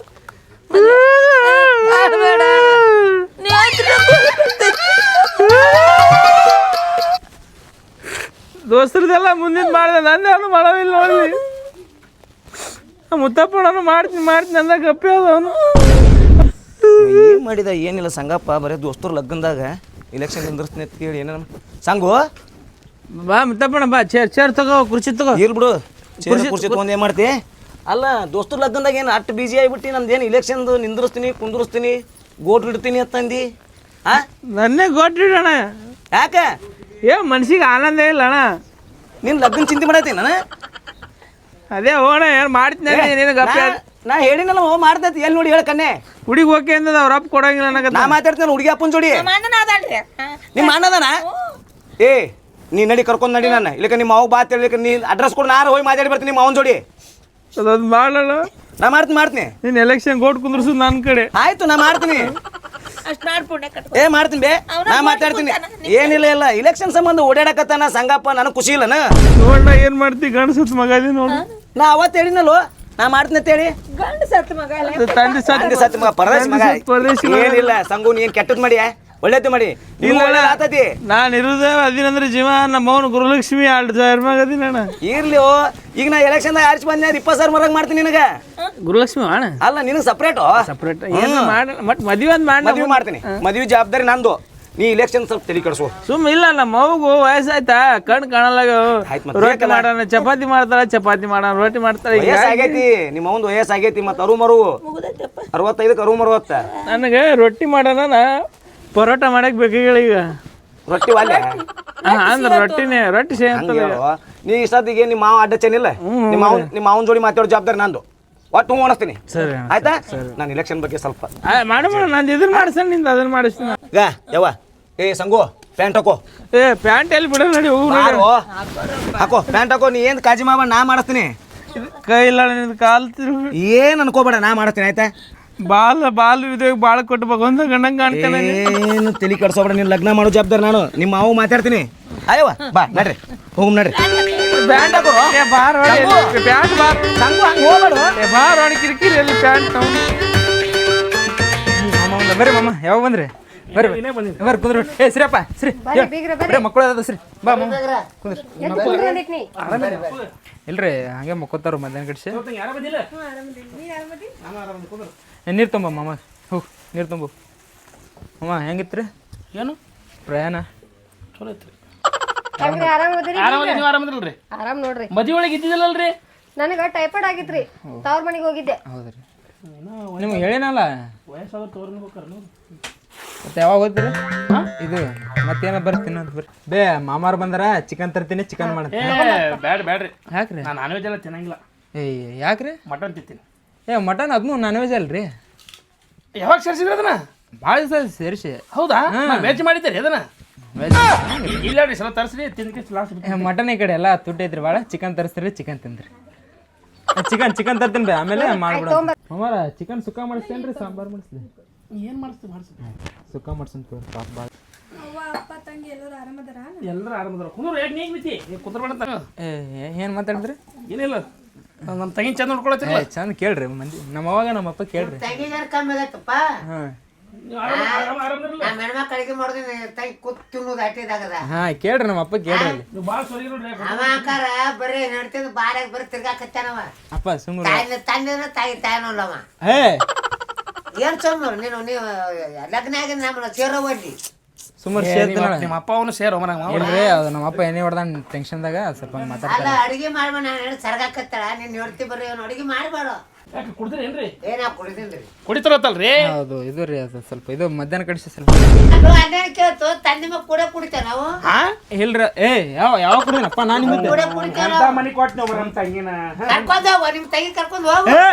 Speaker 2: ದೋಸ್ತರದೆಲ್ಲ ಮುಂದಿನ ಮಾಡಿದೆ. ನಂದೇ ಅವನು ಮಾಡವಿಲ್ಲ ನೋಡಿ ಮುತ್ತಪ್ಪಣ್ಣನು ಮಾಡ್ತೀನಿ ಮಾಡ್ತೀನಿ ಅಂದ ಗಪ್ಪಿ ಅದ ಅವನು.
Speaker 9: ಏನು ಮಾಡಿದ ಏನಿಲ್ಲ ಸಂಗಪ್ಪ ಬರೀ ದೋಸ್ತರು ಲಗ್ನದಾಗ ಇಲೆಕ್ಷನ್ ನಿಂದಿರ್ತೀನಿ ಅಂತ ಕೇಳಿ ಏನೇನು. ಸಂಗು?
Speaker 2: ಬಾ ಮುತ್ತಪ್ಪಣ್ಣ ಬಾ. ಚೇರ್ ಚೇರ್ ತಗೋ ಕುರ್ಚಿ ತಗೋ.
Speaker 9: ಇರ್ಬಿಡು. ಬಿಡು ಕುರ್ಚಿ ಕುರ್ಚಿ ತೊಗೊಂಡು ಏನು ಮಾಡ್ತಿ? ಅಲ್ಲ ದೋಸ್ತರು ಲಗ್ನದಾಗ ಏನು ಅಟ್ಟು ಬಿಜಿ ಆಗಿಬಿಟ್ಟು ಏನು ಇಲೆಕ್ಷನ್ದು ನಿಂದಿರಿಸ್ತೀನಿ ಕುಂದಿರಿಸ್ತೀನಿ ಗೋಟ್ ಇಡ್ತೀನಿ ಅಂತಂದು ಆ?
Speaker 2: ನನ್ನೇ ಗೊತ್ತಿಡಣ
Speaker 9: ಯಾಕೆ?
Speaker 2: ಏ ಮನ್ಸಿಗೆ ಆನಂದ ಇಲ್ಲ ಅಣ್ಣ.
Speaker 9: ನಿನ್ನ ಲಗ್ನ ಚಿಂತೆ ಮಾಡತ್ತೀನಿ ನಾನು?
Speaker 2: ಅದೇ ಹೋಣ ಏನು ಮಾಡ್ತೀನಿ ನೀನು ಗಪ್ಪ
Speaker 9: ನಾ- ನಾ ಹೇಳಿನಲ್ಲ ಓ ಮಾಡ್ತೈತಿ ಎಲ್ಲಿ ನೋಡಿ ಹೇಳ ಕಣ್ಣೆ.
Speaker 2: ಹುಡುಗಿ ಓಕೆ ಅಂದದ ಅವ್ರ ಅಪ್ಪ ಕೊಡಂಗಿಲ್ಲ
Speaker 9: ನಾ
Speaker 2: ನನಗೆ
Speaker 9: ಮಾತಾಡ್ತೀನಿ ಹುಡುಗಿ ಅಪ್ಪನ ಜೋಡಿ. ನಿಮ್ಮ ಅಣ್ಣದನ? ಏ ನೀ ನಡಿ ಕರ್ಕೊಂಡು ನಡಿ ನಾನು ಇಲ್ಲಕ ನಿಮ್ಮ ಅವಾಗ ಬಾತ್ ಹೇಳಿಕ ನೀ ಅಡ್ರೆಸ್ ಕೊಡು ನಾನು ಹೋಗಿ ಮಾತಾಡಿ ಬರ್ತೀನಿ ನಿಮ್ಮ ಅವನ ಜೋಡಿ.
Speaker 2: ಅದೊಂದು ಮಾಡಲ್ಲ
Speaker 9: ನಾ ಮಾಡ್ತೀನಿ ಮಾಡ್ತೀನಿ.
Speaker 2: ನೀನು ಎಲೆಕ್ಷನ್ ಗೋಟ್ ಕುಂದ್ರಸು ನನ್ನ ಕಡೆ.
Speaker 9: ಆಯ್ತು ನಾ ಮಾಡ್ತೀನಿ.
Speaker 1: ಅಷ್ಟ್ ಮಾಡಿ ಪುಣ್ಯ ಕಟ್ಕೊ.
Speaker 9: ಏ ಮಾಡ್ತೀನಿ ಬೇ. ನಾ ಮಾತಾಡ್ತೀನಿ. ಏನಿಲ್ಲ ಇಲ್ಲ ಇಲೆಕ್ಷನ್ ಸಂಬಂಧ ಓಡಾಡಕತ್ತಾನ ಸಂಗಪ್ಪ ನನಗೆ ಖುಷಿ ಇಲ್ಲನ.
Speaker 2: ನೋಡ ಏನ್ ಮಾಡ್ತಿ ಗಂಡಸತ್ ಮಗ ಅದಿ ನೋಡು.
Speaker 9: ನಾ ಅವತ್ತು ಹೇಳಿನಲ್ಲೋ ನಾ ಮಾಡ್ತೀನಿ ಅಂತ ಹೇಳಿ.
Speaker 1: ಗಂಡ ಸತ್ ಮಗ ಅಲ್ಲ
Speaker 2: ತಂದೆ ಸತ್
Speaker 9: ಹಂಗೆ ಸತ್ಯ ಮಗ ಪರದೇಶ ಮಗ.
Speaker 2: ತಂದೆ ಪರದೇಶಿ
Speaker 9: ಏನಿಲ್ಲ ಸಂಗು ನೀ ಏನ್ ಕೆಟ್ಟದ್ ಮಾಡಿ ಒಳ್ಳೇದು ಮಾಡಿ. ಇಲ್ಲ. ಆತತಿ
Speaker 2: ನಾನು ಇರುದೇ ಅದಿನಂದ್ರೆ ಜೀವ ನಮ್ಮ ಅವನು ಗುರುಲಕ್ಷ್ಮಿ ಎರಡು ಸಾವಿರ ಮಗ ಅದಿನ
Speaker 9: ಇರ್ಲಿ ಓ. ಈಗ ನಾ ಎಲೆಕ್ಷನ್ ಆರ್ಚ್ ಬಂದೆ ಇಪ್ಪತ್ತು ಸಾವಿರ ಮರಗ್ ಮಾಡ್ತೀನಿ ನಿನಗ.
Speaker 2: ಗುರುಲಕ್ಷ್ಮಿ ಅಣ್ಣ
Speaker 9: ಅಲ್ಲ ನಿನಗೆ ಸಪ್ರೇಟು
Speaker 2: ಸಪ್ರೇಟ್ ಏನು ಮಾಡ ಮತ್ ಮದ್ವೆ ಒಂದು ಮಾಡಿ
Speaker 9: ಮದ್ವೆ ಮಾಡ್ತೀನಿ. ಮದ್ವೆ ಜವಾಬ್ದಾರಿ ನಂದು. ನೀ ಇಲೆಕ್ಷನ್ ಸ್ವಲ್ಪ ತಲೆ ಕೆಡಿಸು.
Speaker 2: ಸುಮ್ಮ ಇಲ್ಲ ನಮ್ಮ ಮಗು ವಯಸ್ಸಾಯ್ತಾ? ಕಣ್ ಕಾಣಲ್ಲ
Speaker 9: ಆಯ್ತ್ ಮತ್ತೆ
Speaker 2: ರೊಟ್ಟಿ
Speaker 9: ಬೇಕಲ್ಲ.
Speaker 2: ಮಾಡೋಣ ಚಪಾತಿ ಮಾಡ್ತಾರ ಚಪಾತಿ ಮಾಡೋಣ ರೊಟ್ಟಿ ಮಾಡ್ತಾರ
Speaker 9: ವಯಸ್ಸಾಗೈತಿ ನಿಮ್ಮ ಒಂದು ವಯಸ್ಸಾಗೈತಿ ಮತ್ತೆ ಅರು ಮರು. ಅರವತ್ತೈದಕ್ಕೆ ಅರು ಮರುವತ್ತ
Speaker 2: ನನಗೆ ರೊಟ್ಟಿ ಮಾಡೋಣ ನಾ ಪರೋಟ ಮಾಡಕ್ ಬೇಕಾಗಿಲ್ಲ ಈಗ.
Speaker 9: ರೊಟ್ಟಿ ವಾಲೆ
Speaker 2: ಹಾ, ಅಂದ್ರೆ ರೊಟ್ಟಿನೇ ರೊಟ್ಟಿ ಸೇ
Speaker 9: ಹಂಗೆ ಹೇಳು. ನೀ ಇಷ್ಟೊತ್ತಿಗೆ ನಿಮ್ಮ ಮಾವ ಅಡ್ಡ ಚೆನ್ನಿಲ್ಲ ನಿಮ್ಮ ಮಾವನ್ ನಿಮ್ಮ ಮಾವನ ಜೋಡಿ ಮಾತಾಡೋ ಜವಾಬ್ದಾರಿ ನಂದು. ಒಟ್ಟು ಓಣಿಸ್ತೀನಿ
Speaker 2: ಸರಿ
Speaker 9: ಆಯ್ತಾ? ನಾನು ಇಲೆಕ್ಷನ್ ಬಗ್ಗೆ ಸ್ವಲ್ಪ
Speaker 2: ಮಾಡ ನಂದು ಇದನ್ನ ಮಾಡಿಸ್ತಾನೆ ನಿಂದು ಅದನ್ನ ಮಾಡಿಸ್ತೀನಿ.
Speaker 9: ಗ ಯವ್ವ. ಏ ಸಂಗು ಪ್ಯಾಂಟ್ ಹಾಕೋ.
Speaker 2: ಏ ಪ್ಯಾಂಟ್ ಎಲ್ಲಿ ಬಿಡ ನಡಿ ಹೋಗು ನಡಿ.
Speaker 9: ಹಾಕೋ. ಪ್ಯಾಂಟ್ ಹಾಕೋ. ನೀ ಏನು ಕಾಜಿ ಮಾಡ ನಾ ಮಾಡಿಸ್ತೀನಿ
Speaker 2: ಕೈ ಇಲ್ಲ ನಿನ್ ಕಾಲ್ ತಿರುಗಿ.
Speaker 9: ಏನು ಅನ್ಕೋಬೇಡ ನಾ ಮಾಡಿಸ್ತೀನಿ ಆಯ್ತಾ?
Speaker 2: ಬಾಲ್ ಬಾಲ್ ಇದೆ ಬಾಳ ಕೊಟ್ಟು ಭಗವಂತ ಗಂಡಂಗ್ ಕಾಣ್ತಾನೆ
Speaker 9: ಏನು ತಲೆ ಕಡ್ಸೋಬೇಡ ನೀನ್ ಲಗ್ನ ಮಾಡೋ ಜವಾಬ್ದಾರಿ ನಾನು. ನಿಮ್ಮ ಮಾವು ಮಾತಾಡ್ತೀನಿ. ಅಯ್ಯವ್ವ ಬಾ ನಡ್ರಿ. ಹೋಗು ನಡ್ರಿ. ಪ್ಯಾಂಟ್ ಹಾಕೋ.
Speaker 2: ಏ ಬಾರ್ ಹೊಡಿ, ಪ್ಯಾಂಟ್ ಬಾರ್.
Speaker 9: ಸಂಗು ಹಂಗೆ ಹೋಗ್ಬೇಡ.
Speaker 2: ಏ ಬಾರ್ ಕಿರಿಕಿರಿ ಎಲ್ಲಿ ಪ್ಯಾಂಟ್ ನಾವು
Speaker 4: ಮಾಮ ಬರ್ರಿ ಮಾಮ. ಯಾವಾಗ ಬಂದ್ರಿ? ಬರ್ರಿ ಕುಂದ್ರಿ ಏ ಮಕ್ಕಳು ಅದ ಬಾ ಕುಂದ್ರಿ. ಇಲ್ರಿ ಹಂಗೆ ಮಕ್ಕೋತಾರ ಮಧ್ಯಾಹ್ನ ಕಡಿಸಿ ನೀರು ತುಂಬ ಮಾಮ ಹೋಗ್ ನೀರು ತುಂಬು. ಮಾಮ ರೀ
Speaker 2: ಏನು?
Speaker 4: ಪ್ರಯಾಣ?
Speaker 2: ಚಲೋ ಆರಾಮದಿಲ್ರಿ
Speaker 8: ಆರಾಮ್ ನೋಡ್ರಿ.
Speaker 2: ಮದಿ ಒಳಗೆ ನನಗೆ
Speaker 8: ನನಗ ಟೈಫಾಯ್ಡ್ ಆಗಿತ್ರಿ. ತವ್ರ ಮನೆಗೆ ಹೋಗಿದ್ದೆ.
Speaker 4: ಹೌದ್ರಿ. ನಿಮ್ಗೆ ಹೇಳಿನಲ್ಲ? ಮತ್ತೆ ಯಾವಾಗ ಹೋಗ್ತೀರಿ ಇದು ಮತ್ತೇನ ಬರ್ತೀನಿ ಅಂತ ಬರ್ರಿ ಬೇ ಮಾಮಾರ್ ಬಂದ್ರ ಚಿಕನ್ ತರ್ತೀನಿ ಚಿಕನ್ ಮಾಡ್ತೀನಿ.
Speaker 2: ಬ್ಯಾಡ ಬ್ಯಾಡ್ರಿ.
Speaker 4: ಯಾಕ್ರಿ?
Speaker 2: ನಾನು ನಾನ್ ವೆಜ್ ಎಲ್ಲ ತಿನ್ನಂಗಿಲ್ಲ.
Speaker 4: ಏಯ್ ಯಾಕ್ರಿ?
Speaker 2: ಮಟನ್ ತಿಂತೀನಿ.
Speaker 4: ಏ ಮಟನ್ ಅದನ್ನು ನಾನ್ ವೆಜ್ ಅಲ್ರಿ?
Speaker 2: ಯಾವಾಗ ಸೇರಿಸಿದ್ರಿ ಅದನ್ನ?
Speaker 4: ಭಾಳ ದಿವಸ ಸೇರಿಸಿ.
Speaker 2: ಹೌದಾ? ವೆಜ್ ಮಾಡಿದ್ದೀರಿ ಅದನ್ನ. ಇಲ್ಲ ರೀ ಸಲ ತರಿಸ್ರಿ ಲಾಸ್ಟ್
Speaker 4: ಮಟನ್ ಈ ಕಡೆ ಎಲ್ಲ ತುಟ್ಟಿ ಐತ್ರಿ ಭಾಳ ಚಿಕನ್ ತರಿಸ್ತೀರಿ ಚಿಕನ್ ತಿಂದ್ರಿ. ಚಿಕನ್ ಚಿಕನ್ ತರ್ತೀನಿ ಬೇ ಆಮೇಲೆ ಮಾಡ್ಬಿಡ ಮಾಮಾರ ಚಿಕನ್ ಸುಕ್ಕ ಮಾಡಿಸ್ತೇನ್ರಿ ಸಾಂಬಾರ್ ಮಾಡಿಸ್ಲಿ.
Speaker 2: ಏನು ಮಾಡಿಸ್ತೀವಿ ಮಾಡಿಸ್ತೀವಿ
Speaker 4: ಸುಖ ಮಾಡ್ಸಂತ ಪಾಪ ಭಾಳ
Speaker 2: ಎಲ್ಲರೂ ಆರಾಮದಾರ ಕುಂದ್ರು ಏಟ್ ನೀಗ್ ಬಿತ್ತಿ ಕುಂದ್ರಬೇಡ
Speaker 4: ಏನು ಮಾತಾಡಿದ್ರಿ?
Speaker 2: ಏನಿಲ್ಲ. ನಮ್ಮ ತಂಗಿನ ಚಂದ ನೋಡ್ಕೊಳತ್ತಿಲ್ಲ
Speaker 4: ಚಂದ ಕೇಳ್ರಿ ಮಂದಿ ನಮ್ಮ ಅವಾಗ ನಮ್ಮ ಅಪ್ಪ ಕೇಳ್ರಿ.
Speaker 1: ಕಮ್ಮಿ ಆಗತ್ತಪ್ಪ
Speaker 4: ಹಾಂ. ಕೇಳ್ರಿ ನಮ್ಮ ಅಪ್ಪ ಕೇಳ್ರಿ ಅಲ್ಲಿ.
Speaker 2: ನೀವು ಭಾಳ ಸರಿ ನೋಡ್ರಿ
Speaker 1: ಅವ ಅಕ್ಕಾರ ಬರೀ ನಡ್ತಿದ್ ಬಾರ್ಯಾಗ ಬರೀ ತಿರ್ಗಾಕತ್ತಾನವ
Speaker 4: ಅಪ್ಪ ಸುಮ್ಮನೆ
Speaker 1: ತಾಯಿನ ತಾಯಿ ತಾಯಿ
Speaker 4: ಹೇ
Speaker 1: ಏನ್ ಚಂದ ನೀನು ನೀವು ಲಗ್ನ ಆಗಿ ನಮ್ಮನ್ನ ಸೇರೋವಲ್ಲಿ
Speaker 4: ಸುಮಾರು ಸೇರ್ತೀನ
Speaker 2: ನಿಮ್ಮ ಅಪ್ಪ ಅವನು ಸೇರೋ ಮನಾಗ
Speaker 4: ಇಲ್ರಿ ಅದು ನಮ್ಮ ಅಪ್ಪ ಏನೇ ಹೊಡ್ದಾನ ಟೆನ್ಷನ್ದಾಗ ಸ್ವಲ್ಪ
Speaker 1: ಅಲ್ಲ
Speaker 4: ಮಾತಾಡ್ತಾರೆ
Speaker 1: ಅಡಿಗೆ ಮಾಡ್ಬ ನಾನು ಹೇಳಿ ಸರ್ಗಾಕತ್ತಾಳ ನೀನ್ ನೋಡ್ತಿ ಬರ್ರಿ ಅವ್ನು ಅಡಿಗೆ ಮಾಡ್ಬೇಡ.
Speaker 2: ಯಾಕೆ ಕುಡ್ತೀರಿ ಏನ್ರಿ?
Speaker 1: ಏನಾ ಕುಡಿದಿನ್ರಿ
Speaker 2: ಕುಡಿತಾರತ್ತಲ್ರಿ?
Speaker 4: ಹೌದು ಇದು ರೀ ಅದು ಸ್ವಲ್ಪ ಇದು ಮಧ್ಯಾಹ್ನ ಕಡಿಸಿ ಸ್ವಲ್ಪ.
Speaker 1: ಅಣ್ಣನ ಕೇಳ್ತು ತಂದೆ ಮಗ ಕೂಡ ಕುಡಿತಾನ ನಾವು?
Speaker 2: ಹಾ?
Speaker 4: ಇಲ್ರಿ ಏ ಯಾವ ಯಾವ ಕುಡಿನಪ್ಪ? ನಾನು
Speaker 1: ಕುಡಿತಾನ
Speaker 2: ಮನೆ ಕೊಟ್ಟು ನಾವು. ನಮ್ಮ ತಂಗಿನ
Speaker 1: ಕರ್ಕೊಂಡ್ ಹೋಗು ನಿಮ್ ತಂಗಿ ಕರ್ಕೊಂಡ್ ಹೋಗ.
Speaker 4: ಏ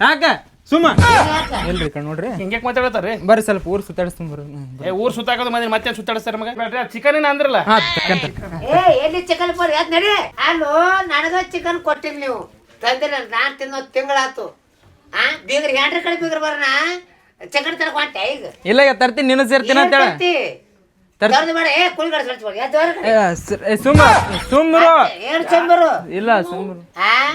Speaker 4: ಯಾಕ? ಸುಮ್ಮ.
Speaker 1: ಯಾಕ?
Speaker 4: ಇಲ್ರಿ ಕಣ್ ನೋಡ್ರಿ?
Speaker 2: ಹಿಂಗೆ ಮಾತಾಡತ್ತಾರ್ರಿ?
Speaker 4: ಬರ್ರಿ ಸ್ವಲ್ಪ ಊರ್ ಸುತ್ತಾಡಿಸ್ತೀನಿ ಬರ್ರಿ.
Speaker 2: ಏ ಊರ್ ಸುತ್ತಾಕೋದು ಮಂದಿ ಮತ್ತೆ ಸುತ್ತಾಡಿಸ್ತಾರ ಮಗ? ಬೇಡ್ರಿ ಚಿಕನ್ ಏನ್ ಅಂದ್ರಲ್ಲ?
Speaker 4: ಹಾಂ
Speaker 1: ಏ ಎಲ್ಲಿ ಚಿಕನ್ ಪರ್? ಅದ್ ನಡಿ. ಅಲ್ಲೋ ನನಗ ಚಿಕನ್ ಕೊಟ್ಟಿಲ್ಲ ನೀವು. ತಂದಿಲ್ಲ ನಾನ್ ತಿನ್ನೋದು ತಿಂಗಳಾತು. ಆ ಬೀಗ್ರ ಹೆಂಡ್ರ ಕಡೆ ಬೀಗ್ರ ಬರೋಣ. ಚಿಕನ್ ತರ ಹೊಂಟೆ ಈಗ.
Speaker 4: ಇಲ್ಲ ಈಗ ತರ್ತೀನಿ ನಿನ್ನ ಸೇರ್ತೀನಿ ಅಂತ ಹೇಳ. ತರ್-
Speaker 1: ದೊಡ್ಡ ಏ
Speaker 4: ಸ- ಸುಮ್ಮ ಸುಮ್ಮರು ಇಲ್ಲ ಸುಮ್ಮರು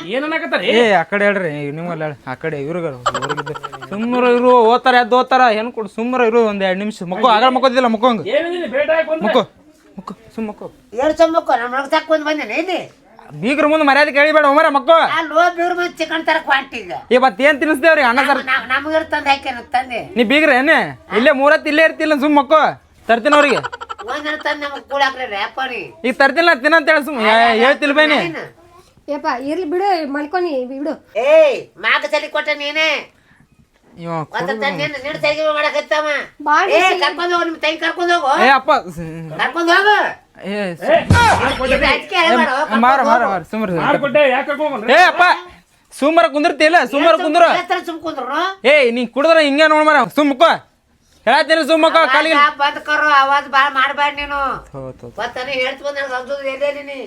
Speaker 2: ಏನ್ ಅನ್ನಕತ್ತಾರಿ?
Speaker 4: ಏ ಆ ಕಡೆ ಹೇಳ್ರಿ ಹೇಳಿ ಆ ಕಡೆ ಇವ್ರಿಗೆ ಊರಿಗಿದ್ದು ಸುಮ್ಮರು ಇರು ಓದ್ತಾರ ಎದ್ದು ಓದ್ತಾರ ಕೊಡು ಸುಮ್ಮರು ಇರು ಒಂದ್ ಎರಡು ನಿಮಿಷ. ಮಕ್ಕೋ ಆಗ ಮಕ್ಕೋದಿಲ್ಲ ಮಕ್ಕೋಂಗ
Speaker 10: ಹಾಕೊಂಡ್ರೆ
Speaker 4: ಮಕ್ಕೋ ಮಕ್ಕೋ ಸುಮ್ ಮಕ್ಕೋ.
Speaker 11: ಎರಡು ಚಂಬಕ್ಕು ನಮ್ಮ ರೊಕ್ಕ ಬಂದು ಬಂದೇನೆ ಇಲ್ಲಿ?
Speaker 4: ಬೀಗ್ರ ಮುಂದೆ ಮರ್ಯಾದೆ ಕೇಳಿಬೇಡ ಒಮ್ಮರ ಮಕ್ಕೋ.
Speaker 11: ಆ ಲೋ ಬೀರ್ ಬಂದು ಚಿಕನ್ ತರಕ್ ಹೊಂಟೀಗ
Speaker 4: ಏ ಮತ್ ಏನ್ ತಿನ್ನಿಸ್ತೇವ್ರಿ ಅಣ್ಣ ಸರ್
Speaker 11: ನಮಗಿರ್ ತಂದು ಹಾಕ್ಯಾನ ತಂದೆ.
Speaker 4: ನೀ ಬೀಗ್ರ ಏನೇ? ಇಲ್ಲೇ ಮೂರತ್ತು ಇಲ್ಲೇ ಇರ್ತಿಲ್ಲ ಸುಮ್ ಮಕ್ಕೋ. ತರ್ತೀನಿ ಅವ್ರಿಗೆ.
Speaker 11: ಒಂದಿನ ತಂದು ನಮಗೆ ಕೂಡ ಹಾಕ್ರಿ ರ್ಯಾಪರಿ
Speaker 4: ಈಗ ತರ್ತಿಲ್ಲ ತಿನ್ನಂತ ಹೇಳ ಸುಮ್ ಹೇಳ್ತಿಲ್ ಬೈನಿ.
Speaker 8: ಯಪ್ಪ ಇರ್ಲಿ ಬಿಡು ಮಲ್ಕೊನಿ ಬಿಡು.
Speaker 11: ಏ ಮಾಗ ತಲೆ ಕೊಟ್ಟ ನೀನೇ.
Speaker 4: ಇವ
Speaker 11: ತೆಗಿ
Speaker 8: ಬಾಳ್
Speaker 11: ಏ ಕರ್ಕೊಂಡು ಹೋಗು ನಿಮ್ಮ ತಂಗಿ ಕರ್ಕೊಂಡು ಹೋಗು.
Speaker 4: ಏ ಅಪ್ಪ
Speaker 11: ಕರ್ಕೊಂಡು ಹೋಗು.
Speaker 4: ಏ ಮಾರ ಮಾರ ಮಾರ ಸುಮ್ರ.
Speaker 10: ಮಾಡ್ಕೊಟ್ಟೆ ಯಾಕೆ ಕರ್ಕೊಂಡ್ಬಂದ್ರಿ?
Speaker 4: ಏ ಅಪ್ಪ ಸುಮ್ಮರ ಕುಂದಿರ್ತಿಲ್ಲ ಸುಮ್ಮರ ಕುಂದ್ರ.
Speaker 11: ಸುಮ್ ಕುಂದ್ರು.
Speaker 4: ಏ ನೀ ಕುಡಿದ್ರ ಹಿಂಗೆ ನೋಡ್ ಮಾರ ಸುಮ್ಮಕ್ಕ ಹೇಳತ್ತೀನಿ ಸುಮ್ಮಕ್ಕ
Speaker 11: ಕಲಿ ಬಂದ್ ಕರು ಅವಾಜ್ ಬಾಳ ಮಾಡ್ಬೇಡ ನೀನು. ಗೊತ್ತಾನೆ ಹೇಳ್ತು ಬಂದ್ರೆ ಸಂಸದ ಎಲ್ಲೇ ನೀನು.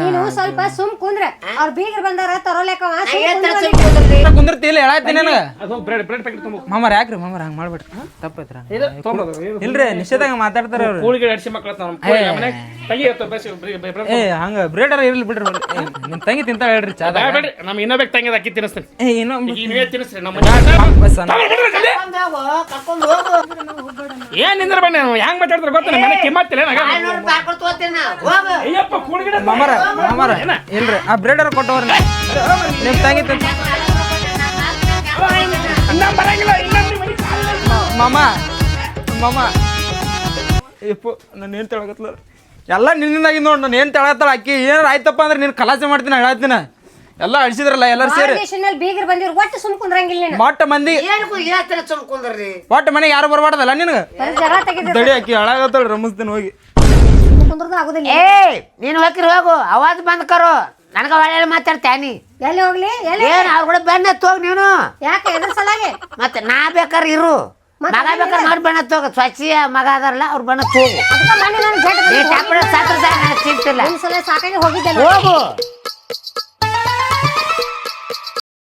Speaker 8: ನೀನು ಸ್ವಲ್ಪ ಸುಮ್ ಕುಂದ್ರೆ. ಅವ್ರ ಬೀಗರ್ ಬಂದಾರ
Speaker 11: ತರೋಲೇಕ
Speaker 4: ಕುಂದಿರ್ತಿಲ್ಲ ಹೇಳತ್ತೀನಿ ನನಗ?
Speaker 10: ಅದು ಬ್ರೆಡ್ ಬ್ರೆಡ್ ಪ್ಯಾಕೆಟ್ ತುಂಬ
Speaker 4: ಮಾಮರ ಯಾಕ್ರಿ ಮಾಮರ್ ಹಂಗ ಮಾಡ್ಬೇಡ್ರಿ ತಪ್ಪೈತ್ರ? ಇಲ್ರಿ ನಿಷೇಧಾಗ ಮಾತಾಡ್ತಾರ ಅವ್ರು. ಏ ಹಂಗ ಬ್ರೇಡರ್ ಇರ್ಲಿ ಬಿಡ್ರಿ ತಂಗಿ ತಿಂತಾಳ ಹೇಳ್ರಿ ಚಾ
Speaker 10: ನಮ್ ನಮ್ಗೆ ಇನ್ನೂ ತಂಗಿ ಅಕ್ಕಿ ತಿನ್ನಿಸ್ತೀನಿ.
Speaker 4: ಏ
Speaker 10: ಏನ್ ನಿಂದ್ರ ಬನ್ನಿ ಹೆಂಗ್ ಮಾತಾಡ್ತಾರ ಗೊತ್ತ ಮನೆ ಕಿಮ್ಮತ್ತಿಲ್ಲ
Speaker 4: ಮಾಮರ ಮಾಮರ ಇಲ್ರಿ ಆ ಬ್ರೇಡರ್ ಕೊಟ್ಟವ್ರಿ ನಿಮ್ ತಂಗಿ ತಿಂತ
Speaker 10: ಬರಂಗಿಲ್ಲ ಇಲ್ಲ ನಿಮ್ಮ ಮನೆ ಕಾಲಿಲ್ಲ.
Speaker 4: ಮಾಮ ಮಾಮ. ಇಪ್ಪು ನಾನು ಏನು ತಿಳಗತ್ಲ ಎಲ್ಲ ನಿನ್ನಿಂದಾಗಿ ನೋಡಿ ನಾನು ಏನು ತಿಳಗತ್ತಳ ಅಕ್ಕಿ? ಏನಾರ ಆಯ್ತಪ್ಪ ಅಂದ್ರೆ ನೀನು ಕಲಾಸೆ ಮಾಡ್ತೀನಿ ಹೇಳತ್ತೀನಿ. ಎಲ್ಲ ಅಳಿಸಿದ್ರಲ್ಲ ಎಲ್ಲರೂ ಸೇರಿ.
Speaker 8: ಬೀಗರ್ ಬಂದಿರು ಒಟ್ಟು ಸುಮ್ ಕುಂದ್ರಂಗಿಲ್ಲ ನೀನು.
Speaker 4: ಮೊಟ್ಟ ಮಂದಿ ಒಟ್ಟ ಮನೆಗೆ ಯಾರು ಬರಬಾರ್ದಲ್ಲ ನಿನಗೆ? ದಡಿ ಅಕ್ಕಿ ಹಾಳಾಗತ್ತಳ ರಮಿಸ್ತೀನಿ ಹೋಗಿ.
Speaker 8: ಕುಂದ್ರದು ಆಗೋದಿಲ್ಲ.
Speaker 11: ಏ ನೀನು ಹೋಗ್ರಿ ಹೋಗು. ಅವಾಜ್ ಬಂದ್ ಕರು. ನನಗ ಒಳ್ಳೆ ಮಾತಾಡ್ತ್ಯಾನಿ
Speaker 8: ಎಲ್ಲಿ ಹೋಗ್ಲಿ ಎಲ್ಲಿ
Speaker 11: ಏನ್ ಅವ್ರ ಕೂಡ ಬೆನ್ನ ಹೋಗ್ ನೀನು.
Speaker 8: ಯಾಕೆ ಎದ್ರ ಸಲಾಗೆ?
Speaker 11: ಮತ್ತೆ ನಾ ಬೇಕಾದ್ರೆ ಇರು. ಮಗ ಬೇಕಾದ್ರೆ ನೋಡಿ ಬೆನ್ನ ಹೋಗ ಸ್ವಚ್ಛ ಮಗ ಅದಾರಲ್ಲ ಅವ್ರ ಬೆನ್ನ ಹೋಗು
Speaker 8: ಅದಕ್ಕ ಮನೆ ನಾನು ಜಡ್
Speaker 11: ನೀ ಟಾಪಡ ಸಾತ್ರ ಸಾಕ ನನಗೆ ಚಿಂತಿಲ್ಲ.
Speaker 8: ಒಂದ್ಸಲ ಸಾಕಾಗಿ ಹೋಗಿದ್ದೆ
Speaker 11: ಹೋಗು.